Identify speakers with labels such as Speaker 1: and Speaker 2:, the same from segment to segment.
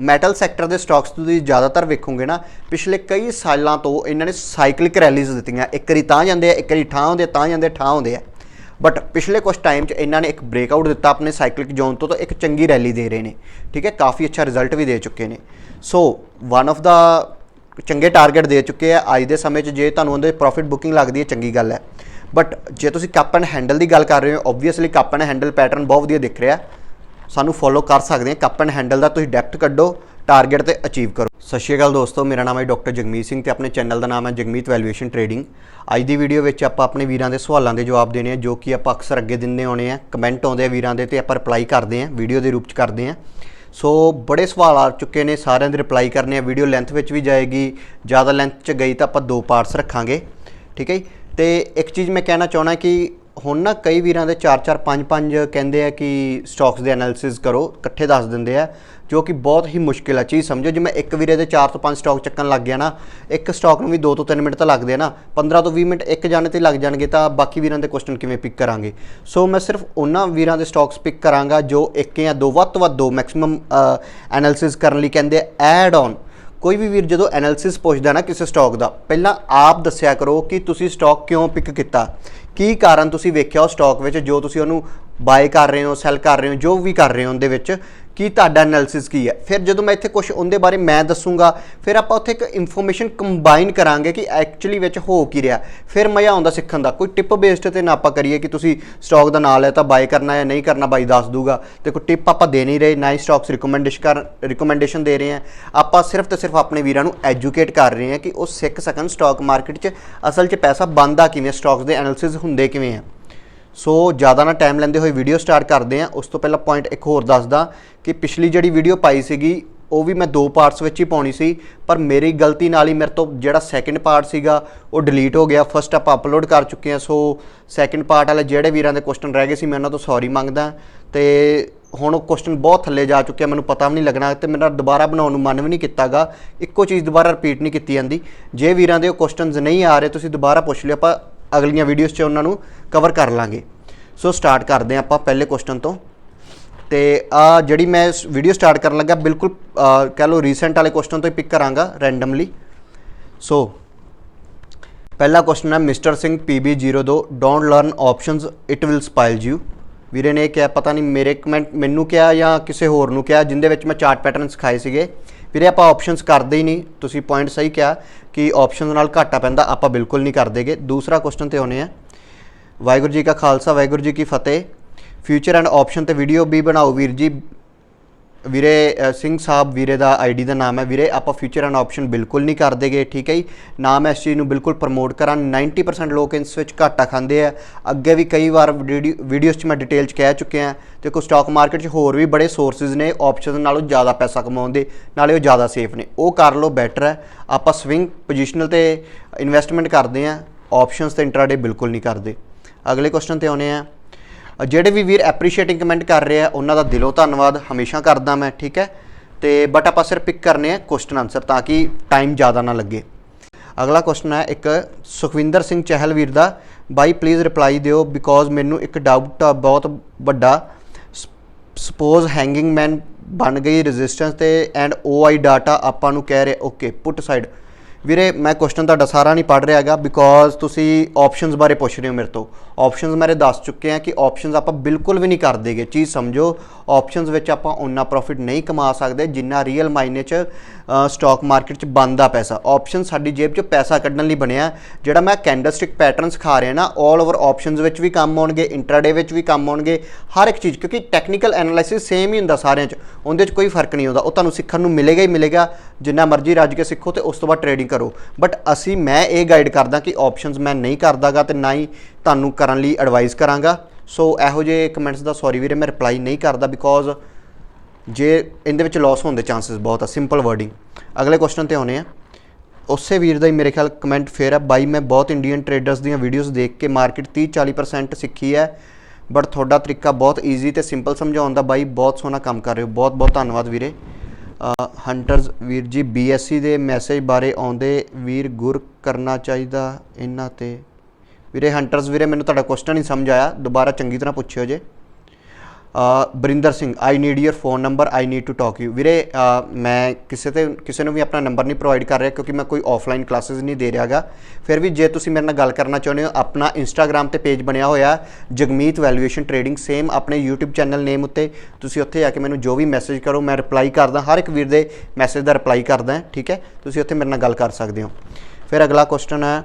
Speaker 1: Metal sector ਦੇ stocks ਤੁਸੀਂ ਜ਼ਿਆਦਾਤਰ ਵੇਖੋਗੇ ਨਾ, ਪਿਛਲੇ ਕਈ ਸਾਲਾਂ ਤੋਂ ਇਹਨਾਂ ਨੇ ਸਾਈਕਲਿਕ ਰੈਲੀਜ਼ ਦਿੱਤੀਆਂ। ਇੱਕ ਵਾਰੀ ਤਾਂ ਜਾਂਦੇ ਆ, ਇੱਕ ਵਾਰੀ ਠਾਂ ਹੁੰਦੇ ਤਾਂ ਜਾਂਦੇ ਠਾਂ ਹੁੰਦੇ ਆ। ਬਟ ਪਿਛਲੇ ਕੁਝ ਟਾਈਮ 'ਚ ਇਹਨਾਂ ਨੇ ਇੱਕ ਬ੍ਰੇਕਆਊਟ ਦਿੱਤਾ ਆਪਣੇ ਸਾਈਕਲਿਕ ਜ਼ੋਨ ਤੋਂ, ਤਾਂ ਇੱਕ ਚੰਗੀ ਰੈਲੀ ਦੇ ਰਹੇ ਨੇ। ਠੀਕ ਹੈ? ਕਾਫੀ ਅੱਛਾ ਰਿਜ਼ਲਟ ਵੀ ਦੇ ਚੁੱਕੇ ਨੇ। ਸੋ ਵਨ ਆਫ ਦਾ ਚੰਗੇ ਟਾਰਗੇਟ ਦੇ ਚੁੱਕੇ ਆ। ਅੱਜ ਦੇ ਸਮੇਂ 'ਚ ਜੇ ਤੁਹਾਨੂੰ ਉਹਦੇ ਪ੍ਰੋਫਿਟ ਬੁਕਿੰਗ ਲੱਗਦੀ ਹੈ, ਚੰਗੀ ਗੱਲ ਹੈ। ਬਟ ਜੇ ਤੁਸੀਂ ਕੱਪ ਐਂਡ ਹੈਂਡਲ ਦੀ ਗੱਲ ਕਰ ਰਹੇ ਹੋ obviously cup and handle pattern ਬਹੁਤ ਵਧੀਆ ਦਿਖ ਰਿਹਾ। ਸਾਨੂੰ ਫੋਲੋ ਕਰ ਸਕਦੇ ਆ ਕੱਪ ਐਂਡ ਹੈਂਡਲ ਦਾ ਤੁਸੀਂ ਡੈਪਥ ਕੱਢੋ ਟਾਰਗੇਟ ਤੇ ਅਚੀਵ ਕਰੋ। ਸਤਿ ਸ਼੍ਰੀ ਅਕਾਲ ਦੋਸਤੋ, ਮੇਰਾ ਨਾਮ ਹੈ ਡਾਕਟਰ ਜਗਮੀਤ ਸਿੰਘ ਤੇ ਆਪਣੇ ਚੈਨਲ ਦਾ ਨਾਮ ਹੈ ਜਗਮੀਤ ਵੈਲੂਏਸ਼ਨ ਟ੍ਰੇਡਿੰਗ ਅੱਜ ਦੀ ਵੀਡੀਓ ਵਿੱਚ ਆਪਾਂ ਆਪਣੇ ਵੀਰਾਂ ਦੇ ਸਵਾਲਾਂ ਦੇ ਜਵਾਬ ਦੇਣੇ ਆ, ਜੋ ਕਿ ਆਪਾਂ ਅਕਸਰ ਅੱਗੇ ਦਿੰਦੇ ਆਉਣੇ ਆ। ਕਮੈਂਟ ਆਉਂਦੇ ਆ ਵੀਰਾਂ ਦੇ ਤੇ ਆਪਾਂ ਰਿਪਲਾਈ ਕਰਦੇ ਆ ਵੀਡੀਓ ਦੇ ਰੂਪ ਚ ਕਰਦੇ ਆ। ਸੋ ਬੜੇ ਸਵਾਲ ਆ ਚੁੱਕੇ ਨੇ, ਸਾਰਿਆਂ ਦੇ ਰਿਪਲਾਈ ਕਰਨੇ ਆ। ਵੀਡੀਓ ਲੈਂਥ ਵਿੱਚ ਵੀ ਜਾਏਗੀ, ਜ਼ਿਆਦਾ ਲੈਂਥ ਚ ਗਈ ਤਾਂ ਆਪਾਂ ਦੋ ਪਾਰਟਸ ਰੱਖਾਂਗੇ। ਠੀਕ ਹੈ ਜੀ? ਤੇ ਇੱਕ ਚੀਜ਼ ਮੈਂ ਕਹਿਣਾ ਚਾਹਣਾ ਕਿ ਹੁਣ ਨਾ ਕਈ ਵੀਰਾਂ ਦੇ 4-4 5-5 ਕਹਿੰਦੇ ਆ ਕਿ ਸਟਾਕਸ ਦੇ ਐਨਾਲਿਸਿਸ ਕਰੋ, ਇਕੱਠੇ ਦੱਸ ਦਿੰਦੇ ਆ, ਜੋ ਕਿ ਬਹੁਤ ਹੀ ਮੁਸ਼ਕਿਲ ਆ ਚੀਜ਼, ਸਮਝੋ ਜੇ ਮੈਂ ਇੱਕ ਵੀਰੇ ਦੇ 4 ਤੋਂ 5 ਸਟਾਕ ਚੱਕਣ ਲੱਗ ਗਿਆ ਨਾ, ਇੱਕ ਸਟਾਕ ਨੂੰ ਵੀ 2 ਤੋਂ 3 ਮਿੰਟ ਤਾਂ ਲੱਗਦੇ ਆ ਨਾ 15 ਤੋਂ 20 ਮਿੰਟ ਇੱਕ ਜਾਣੇ ਤੇ ਲੱਗ ਜਾਣਗੇ ਤਾਂ ਬਾਕੀ ਵੀਰਾਂ ਦੇ ਕੁਐਸਚਨ ਕਿਵੇਂ ਪਿਕ ਕਰਾਂਗੇ? ਸੋ ਮੈਂ ਸਿਰਫ ਉਹਨਾਂ ਵੀਰਾਂ ਦੇ ਸਟਾਕਸ ਪਿਕ ਕਰਾਂਗਾ ਜੋ ਇੱਕ ਜਾਂ ਦੋ, ਵੱਧ ਤੋਂ ਵੱਧ ਦੋ ਮੈਕਸਿਮਮ ਐਨਾਲਿਸਿਸ ਕਰਨ ਲਈ ਕਹਿੰਦੇ ਐਡ ਔਨ ਕੋਈ ਵੀ ਵੀਰ ਜਦੋਂ ਐਨਾਲਿਸਿਸ ਪੁੱਛਦਾ ਨਾ ਕਿਸੇ ਸਟਾਕ ਦਾ, ਪਹਿਲਾਂ ਆਪ ਦੱਸਿਆ ਕਰੋ ਕਿ ਤੁਸੀਂ ਸਟਾਕ ਕਿਉਂ ਪਿਕ ਕੀਤਾ? ਕੀ ਕਾਰਨ ਤੁਸੀਂ ਵੇਖਿਆ ਉਹ ਸਟਾਕ ਵਿੱਚ ਜੋ ਤੁਸੀਂ ਉਹਨੂੰ ਬਾਏ ਕਰ ਰਹੇ ਹੋ ਸੈਲ ਕਰ ਰਹੇ ਹੋ, ਜੋ ਵੀ ਕਰ ਰਹੇ ਹੋ ਉਹਦੇ ਵਿੱਚ? ਕਿ ਤੁਹਾਡਾ ਐਨਾਲਿਸਿਸ ਕੀ ਹੈ? ਫਿਰ ਜਦੋਂ ਮੈਂ ਇੱਥੇ ਕੁਝ ਉਹਦੇ ਬਾਰੇ ਮੈਂ ਦੱਸੂਗਾ, ਫਿਰ ਆਪਾਂ ਉੱਥੇ ਇੱਕ ਇਨਫੋਰਮੇਸ਼ਨ ਕੰਬਾਈਨ ਕਰਾਂਗੇ ਕਿ ਐਕਚੁਅਲੀ ਵਿੱਚ ਹੋ ਕੀ ਰਿਹਾ। ਫਿਰ ਮਜ਼ਾ ਆਉਂਦਾ ਸਿੱਖਣ ਦਾ। ਕੋਈ ਟਿਪ ਬੇਸਡ ਤੇ ਨਾ ਆਪਾਂ ਕਰੀਏ ਕਿ ਤੁਸੀਂ ਸਟਾਕ ਦਾ ਨਾਂ ਲਿਆ ਤਾਂ ਬਾਏ ਕਰਨਾ ਹੈ ਨਹੀਂ ਕਰਨਾ, ਬਾਈ ਦੱਸ ਦੂਗਾ। ਤੇ ਕੋਈ ਟਿਪ ਆਪਾਂ ਦੇ ਨਹੀਂ ਰਹੇ, ਨਾ ਹੀ ਸਟਾਕਸ ਰਿਕਮੈਂਡੇਸ਼ਨ ਕਰ ਰਿਕਮੈਂਡੇਸ਼ਨ ਦੇ ਰਹੇ ਆ ਆਪਾਂ ਸਿਰਫ ਤੇ ਸਿਰਫ ਆਪਣੇ ਵੀਰਾਂ ਨੂੰ ਐਜੂਕੇਟ ਕਰ ਰਹੇ ਹਾਂ ਕਿ ਉਹ ਸਿੱਖ ਸਕਣ ਸਟਾਕ ਮਾਰਕੀਟ 'ਚ। ਅਸਲ 'ਚ ਪੈਸਾ ਬਣਦਾ ਕਿਵੇਂ ਸਟਾਕਸ ਦੇ ਐਨਾਲਿਸਿਸ ਹੁੰਦੇ ਕਿਵੇਂ ਆ। ਸੋ ਜ਼ਿਆਦਾ ਨਾ ਟਾਈਮ ਲੈਂਦੇ ਹੋਏ ਵੀਡੀਓ ਸਟਾਰਟ ਕਰਦੇ ਆ ਉਸ ਤੋਂ ਪਹਿਲਾਂ ਪੁਆਇੰਟ ਇੱਕ ਹੋਰ ਦੱਸਦਾ ਕਿ ਪਿਛਲੀ ਜਿਹੜੀ ਵੀਡੀਓ ਪਾਈ ਸੀਗੀ, ਉਹ ਵੀ ਮੈਂ ਦੋ ਪਾਰਟਸ ਵਿੱਚ ਹੀ ਪਾਉਣੀ ਸੀ, ਪਰ ਮੇਰੀ ਗਲਤੀ ਨਾਲ ਹੀ ਮੇਰੇ ਤੋਂ ਜਿਹੜਾ ਸੈਕਿੰਡ ਪਾਰਟ ਸੀਗਾ, ਉਹ ਡਿਲੀਟ ਹੋ ਗਿਆ। ਫਸਟ ਆਪਾਂ ਅਪਲੋਡ ਕਰ ਚੁੱਕੇ ਆ ਸੋ ਸੈਕਿੰਡ ਪਾਰਟ ਵਾਲੇ ਜਿਹੜੇ ਵੀਰਾਂ ਦੇ ਕੁਐਸਚਨ ਰਹਿ ਗਏ ਸੀ, ਮੈਂ ਉਹਨਾਂ ਤੋਂ ਸੌਰੀ ਮੰਗਦਾ। ਤੇ ਹੁਣ ਉਹ ਕੁਐਸਚਨ ਬਹੁਤ ਥੱਲੇ ਜਾ ਚੁੱਕਿਆ ਮੈਨੂੰ ਪਤਾ ਵੀ ਨਹੀਂ ਲੱਗਣਾ, ਤੇ ਮੇਰਾ ਦੁਬਾਰਾ ਬਣਾਉਣ ਨੂੰ ਮਨ ਵੀ ਨਹੀਂ ਕੀਤਾਗਾ। ਇੱਕੋ ਚੀਜ਼ ਦੁਬਾਰਾ ਰਿਪੀਟ ਨਹੀਂ ਕੀਤੀ ਜਾਂਦੀ। ਜੇ ਵੀਰਾਂ ਦੇ ਉਹ ਕੁਐਸਚਨਸ ਨਹੀਂ ਆ ਰਹੇ, ਤੁਸੀਂ ਦੁਬਾਰਾ ਪੁੱਛ ਲਿਓ। ਆਪਾਂ ਅਗਲੀਆਂ ਵੀਡੀਓਜ਼ 'ਚ ਉਹਨਾਂ ਨੂੰ ਕਵਰ ਕਰ ਲਾਂਗੇ। ਸੋ ਸਟਾਰਟ ਕਰਦੇ ਹਾਂ ਆਪਾਂ ਪਹਿਲੇ ਕੁਐਸਚਨ ਤੋਂ। ਤੇ ਆ ਜਿਹੜੀ ਮੈਂ ਵੀਡੀਓ ਸਟਾਰਟ ਕਰਨ ਲੱਗਾ ਬਿਲਕੁਲ ਅਹ, ਕਹਿ ਲਓ ਰੀਸੈਂਟ ਵਾਲੇ ਕੁਐਸਚਨ ਤੋਂ ਹੀ ਪਿਕ ਕਰਾਂਗਾ ਰੈਂਡਮਲੀ ਸੋ ਪਹਿਲਾ ਕੁਐਸਚਨ ਹੈ mister Singh PB02 don't learn options it will spoil you ਵੀਰੇ ਨੇ ਕਿਹਾ ਪਤਾ ਨਹੀਂ ਮੇਰੇ ਕਮੈਂਟ ਮੈਨੂੰ ਕਿਹਾ ਜਾਂ ਕਿਸੇ ਹੋਰ ਨੂੰ ਕਿਹਾ ਜਿੰਦੇ ਵਿੱਚ ਮੈਂ ਚਾਰਟ ਪੈਟਰਨ ਸਿਖਾਏ ਸੀਗੇ। ਵੀਰੇ ਆਪਾਂ ਆਪਸ਼ਨਸ ਕਰਦੇ ਹੀ ਨਹੀਂ ਤੁਸੀਂ ਪੁਆਇੰਟ ਸਹੀ ਕਿਹਾ। ਕਿ ਆਪਸ਼ਨਸ ਨਾਲ ਘਾਟਾ ਪੈਂਦਾ, ਆਪਾਂ ਬਿਲਕੁਲ ਨਹੀਂ ਕਰਦੇਗੇ। ਦੂਸਰਾ ਕੁਐਸਚਨ ਤੇ ਆਉਨੇ ਆ ਵਾਹਿਗੁਰੂ ਜੀ ਕਾ ਖਾਲਸਾ, ਵਾਹਿਗੁਰੂ ਜੀ ਕੀ ਫਤਿਹ। ਫਿਊਚਰ ਐਂਡ ਆਪਸ਼ਨ ਤੇ ਵੀਡੀਓ ਵੀ ਬਣਾਓ ਵੀਰ ਜੀ। ਵੀਰੇ ਸਿੰਘ ਸਾਹਿਬ ਵੀਰੇ ਦਾ ਆਈਡੀ ਦਾ ਨਾਮ ਹੈ। ਵੀਰੇ, ਆਪਾਂ ਫਿਊਚਰ ਐਂਡ ਆਪਸ਼ਨ ਬਿਲਕੁਲ ਨਹੀਂ ਕਰਦੇਗੇ ਠੀਕ ਹੈ ਜੀ? ਨਾ ਮੈਂ ਇਸ ਚੀਜ਼ ਨੂੰ ਬਿਲਕੁਲ ਪ੍ਰਮੋਟ ਕਰਾਂ 90% ਲੋਕ ਇਸ ਵਿੱਚ ਘਾਟਾ ਖਾਂਦੇ ਆ। ਅੱਗੇ ਵੀ ਕਈ ਵਾਰ ਵੀਡੀਓਜ਼ 'ਚ ਮੈਂ ਡਿਟੇਲ 'ਚ ਕਹਿ ਚੁੱਕਿਆ ਤੇ ਕੋ ਸਟਾਕ ਮਾਰਕੀਟ 'ਚ ਹੋਰ ਵੀ ਬੜੇ ਸੋਰਸਸ ਨੇ ਆਪਸ਼ਨ ਨਾਲੋਂ ਜ਼ਿਆਦਾ ਪੈਸਾ ਕਮਾਉਣ ਦੇ ਨਾਲੇ ਉਹ ਜ਼ਿਆਦਾ ਸੇਫ ਨੇ। ਉਹ ਕਰ ਲਓ ਬੈਟਰ ਹੈ। ਆਪਾਂ ਸਵਿੰਗ ਪੋਜੀਸ਼ਨਲ ਤੇ ਇਨਵੈਸਟਮੈਂਟ ਕਰਦੇ ਆ ਆਪਸ਼ਨਸ ਤੇ ਇੰਟਰਾਡੇ ਬਿਲਕੁਲ ਨਹੀਂ ਕਰਦੇ। ਅਗਲੇ ਕੁਐਸਚਨ ਤੇ ਆਉਨੇ ਆ ਜਿਹੜੇ ਵੀ ਵੀਰ ਐਪਰੀਸ਼ੀਏਟਿੰਗ ਕਮੈਂਟ ਕਰ ਰਹੇ ਆ, ਉਹਨਾਂ ਦਾ ਦਿਲੋਂ ਧੰਨਵਾਦ, ਹਮੇਸ਼ਾ ਕਰਦਾ ਮੈਂ, ਠੀਕ ਹੈ? ਤੇ ਬਟ ਆਪਾਂ ਸਿਰਫ ਪਿਕ ਕਰਨੇ ਆ ਕੁਐਸਚਨ ਆਨਸਰ ਤਾਂ ਕਿ ਟਾਈਮ ਜ਼ਿਆਦਾ ਨਾ ਲੱਗੇ। ਅਗਲਾ ਕੁਐਸਚਨ ਹੈ ਇੱਕ ਸੁਖਵਿੰਦਰ ਸਿੰਘ ਚਹਿਲ ਵੀਰ ਦਾ। ਬਾਈ ਪਲੀਜ਼ ਰਿਪਲਾਈ ਦਿਓ ਬਿਕੋਜ਼ ਮੈਨੂੰ ਇੱਕ ਡਾਊਟ ਆ, ਬਹੁਤ ਵੱਡਾ। ਸਪੋਜ਼ ਹੈਂਗਿੰਗ ਮੈਨ ਬਣ ਗਈ ਰੈਜ਼ਿਸਟੈਂਸ ਤੇ ਐਂਡ OI ਡਾਟਾ ਆਪਾਂ ਨੂੰ ਕਹਿ ਰਿਹਾ ਓਕੇ ਪੁੱਟ ਸਾਈਡ ਵੀਰੇ, ਮੈਂ ਕੁਐਸਚਨ ਤੁਹਾਡਾ ਸਾਰਾ ਨਹੀਂ ਪੜ ਰਿਹਾਗਾ ਬਿਕੋਜ਼ ਤੁਸੀਂ ਆਪਸ਼ਨਸ ਬਾਰੇ ਪੁੱਛ ਰਹੇ ਹੋ ਮੇਰੇ ਤੋਂ। ਆਪਸ਼ਨਸ ਮੇਰੇ ਦੱਸ ਚੁੱਕੇ ਆ ਕਿ ਆਪਸ਼ਨਸ ਆਪਾਂ ਬਿਲਕੁਲ ਵੀ ਨਹੀਂ ਕਰਦੇਗੇ। ਚੀਜ਼ ਸਮਝੋ ਆਪਸ਼ਨਸ ਵਿੱਚ ਆਪਾਂ ਉਨਾ ਪ੍ਰੋਫਿਟ ਨਹੀਂ ਕਮਾ ਸਕਦੇ ਜਿੰਨਾ ਰੀਅਲ ਮਾਇਨੇ 'ਚ ਸਟਾਕ ਮਾਰਕੀਟ 'ਚ ਬਣਦਾ ਪੈਸਾ। ਆਪਸ਼ਨ ਸਾਡੀ ਜੇਬ 'ਚ ਪੈਸਾ ਕੱਢਣ ਲਈ ਬਣਿਆ। ਜਿਹੜਾ ਮੈਂ ਕੈਂਡਲਸਟਿਕ ਪੈਟਰਨ ਸਿਖਾ ਰਿਹਾ ਨਾ 올 ਓਵਰ ਆਪਸ਼ਨਸ ਵਿੱਚ ਵੀ ਕੰਮ ਆਉਣਗੇ ਇੰਟਰਾਡੇ ਵਿੱਚ ਵੀ ਕੰਮ ਆਉਣਗੇ, ਹਰ ਇੱਕ ਚੀਜ਼। ਕਿਉਂਕਿ ਟੈਕਨੀਕਲ ਐਨਾਲਿਸਿਸ ਸੇਮ ਹੀ ਹੁੰਦਾ ਸਾਰਿਆਂ 'ਚ। ਉਹਦੇ 'ਚ ਕੋਈ ਫ਼ਰਕ ਨਹੀਂ ਹੁੰਦਾ। ਉਹ ਤੁਹਾਨੂੰ ਸਿੱਖਣ ਨੂੰ ਮਿਲੇਗਾ ਹੀ ਮਿਲੇਗਾ। ਜਿੰਨਾ ਮਰਜ਼ੀ ਰੱਜ ਕੇ ਸਿੱਖੋ ਤੇ ਉਸ ਤੋਂ ਬਾਅਦ ਟ੍ਰੇਡਿੰਗ ਕਰੋ। ਬਟ ਅਸੀਂ, ਮੈਂ ਇਹ ਗਾਈਡ ਕਰਦਾ ਕਿ ਆਪਸ਼ਨਸ ਮੈਂ ਨਹੀਂ ਕਰਦਾਗਾ ਤੇ ਨਾ ਹੀ ਤੁਹਾਨੂੰ ਕਰਨ ਲਈ ਐਡਵਾਈਸ ਕਰਾਂਗਾ। ਸੋ ਇਹੋ ਜਿਹੇ ਕਮੈਂਟਸ ਦਾ ਸੌਰੀ ਵੀਰੇ, ਮੈਂ ਰਿਪਲਾਈ ਨਹੀਂ ਕਰਦਾ ਬਿਕੋਜ਼ ਜੇ ਇਹਦੇ ਵਿੱਚ ਲਾਸ ਹੋਣ ਦੇ ਚਾਂਸਸ ਬਹੁਤ ਆ। ਸਿੰਪਲ ਵਰਡਿੰਗ ਅਗਲੇ ਕੁਐਸਚਨ ਤੇ ਆਉਨੇ ਆ ਉਸੇ ਵੀਰ ਦਾ ਹੀ ਮੇਰੇ ਖਿਆਲ ਕਮੈਂਟ ਫੇਰ ਆ। ਬਾਈ, ਮੈਂ ਬਹੁਤ ਇੰਡੀਅਨ ਟ੍ਰੇਡਰਸ ਦੀਆਂ ਵੀਡੀਓਜ਼ ਦੇਖ ਕੇ ਮਾਰਕੀਟ 30 40% ਸਿੱਖੀ ਹੈ। ਬਟ ਤੁਹਾਡਾ ਤਰੀਕਾ ਬਹੁਤ ਈਜ਼ੀ ਤੇ ਸਿੰਪਲ ਸਮਝਾਉਣ ਦਾ ਬਾਈ, ਬਹੁਤ ਸੋਹਣਾ ਕੰਮ ਕਰ ਰਹੇ ਹੋ। ਬਹੁਤ ਬਹੁਤ ਧੰਨਵਾਦ ਵੀਰੇ। ਹੰਟਰਸ ਵੀਰ ਜੀ ਬੀਐਸਸੀ ਦੇ ਮੈਸੇਜ ਬਾਰੇ ਆਉਂਦੇ। ਵੀਰ ਗੁਰ ਕਰਨਾ ਚਾਹੀਦਾ ਇਹਨਾਂ ਤੇ। ਵੀਰੇ ਹੰਟਰਸ ਵੀਰੇ, ਮੈਨੂੰ ਤੁਹਾਡਾ ਕੁਐਸਚਨ ਨਹੀਂ ਸਮਝ ਆਇਆ। ਦੁਬਾਰਾ ਚੰਗੀ ਤਰ੍ਹਾਂ ਪੁੱਛਿਓ ਜੇ। Barinder Singh I need your phone number I need to talk you ਵੀਰੇ ਮੈਂ ਕਿਸੇ ਤੇ, ਕਿਸੇ ਨੂੰ ਵੀ ਆਪਣਾ ਨੰਬਰ ਨਹੀਂ ਪ੍ਰੋਵਾਈਡ ਕਰ ਰਿਹਾ ਕਿਉਂਕਿ ਮੈਂ ਕੋਈ ਆਫਲਾਈਨ ਕਲਾਸਿਸ ਨਹੀਂ ਦੇ ਰਿਹਾਗਾ ਫਿਰ ਵੀ ਜੇ ਤੁਸੀਂ ਮੇਰੇ ਨਾਲ ਗੱਲ ਕਰਨਾ ਚਾਹੁੰਦੇ ਹੋ, ਆਪਣਾ ਇੰਸਟਾਗ੍ਰam ਤੇ ਪੇਜ ਬਣਿਆ ਹੋਇਆ ਜਗਮੀਤ ਵੈਲਿਊਏਸ਼ਨ ਟਰੇਡਿੰਗ ਸੇਮ ਆਪਣੇ YouTube ਚੈਨਲ ਨੇਮ ਉੱਤੇ। ਤੁਸੀਂ ਉੱਥੇ ਆ ਕੇ ਮੈਨੂੰ ਜੋ ਵੀ ਮੈਸੇਜ ਕਰੋ, ਮੈਂ ਰਿਪਲਾਈ ਕਰਦਾ, ਹਰ ਇੱਕ ਵੀਰ ਦੇ ਮੈਸੇਜ ਦਾ ਰਿਪਲਾਈ ਕਰਦਾ, ਠੀਕ ਹੈ? ਤੁਸੀਂ ਉੱਥੇ ਮੇਰੇ ਨਾਲ ਗੱਲ ਕਰ ਸਕਦੇ ਹੋ। ਫਿਰ ਅਗਲਾ ਕੁਐਸਚਨ ਹੈ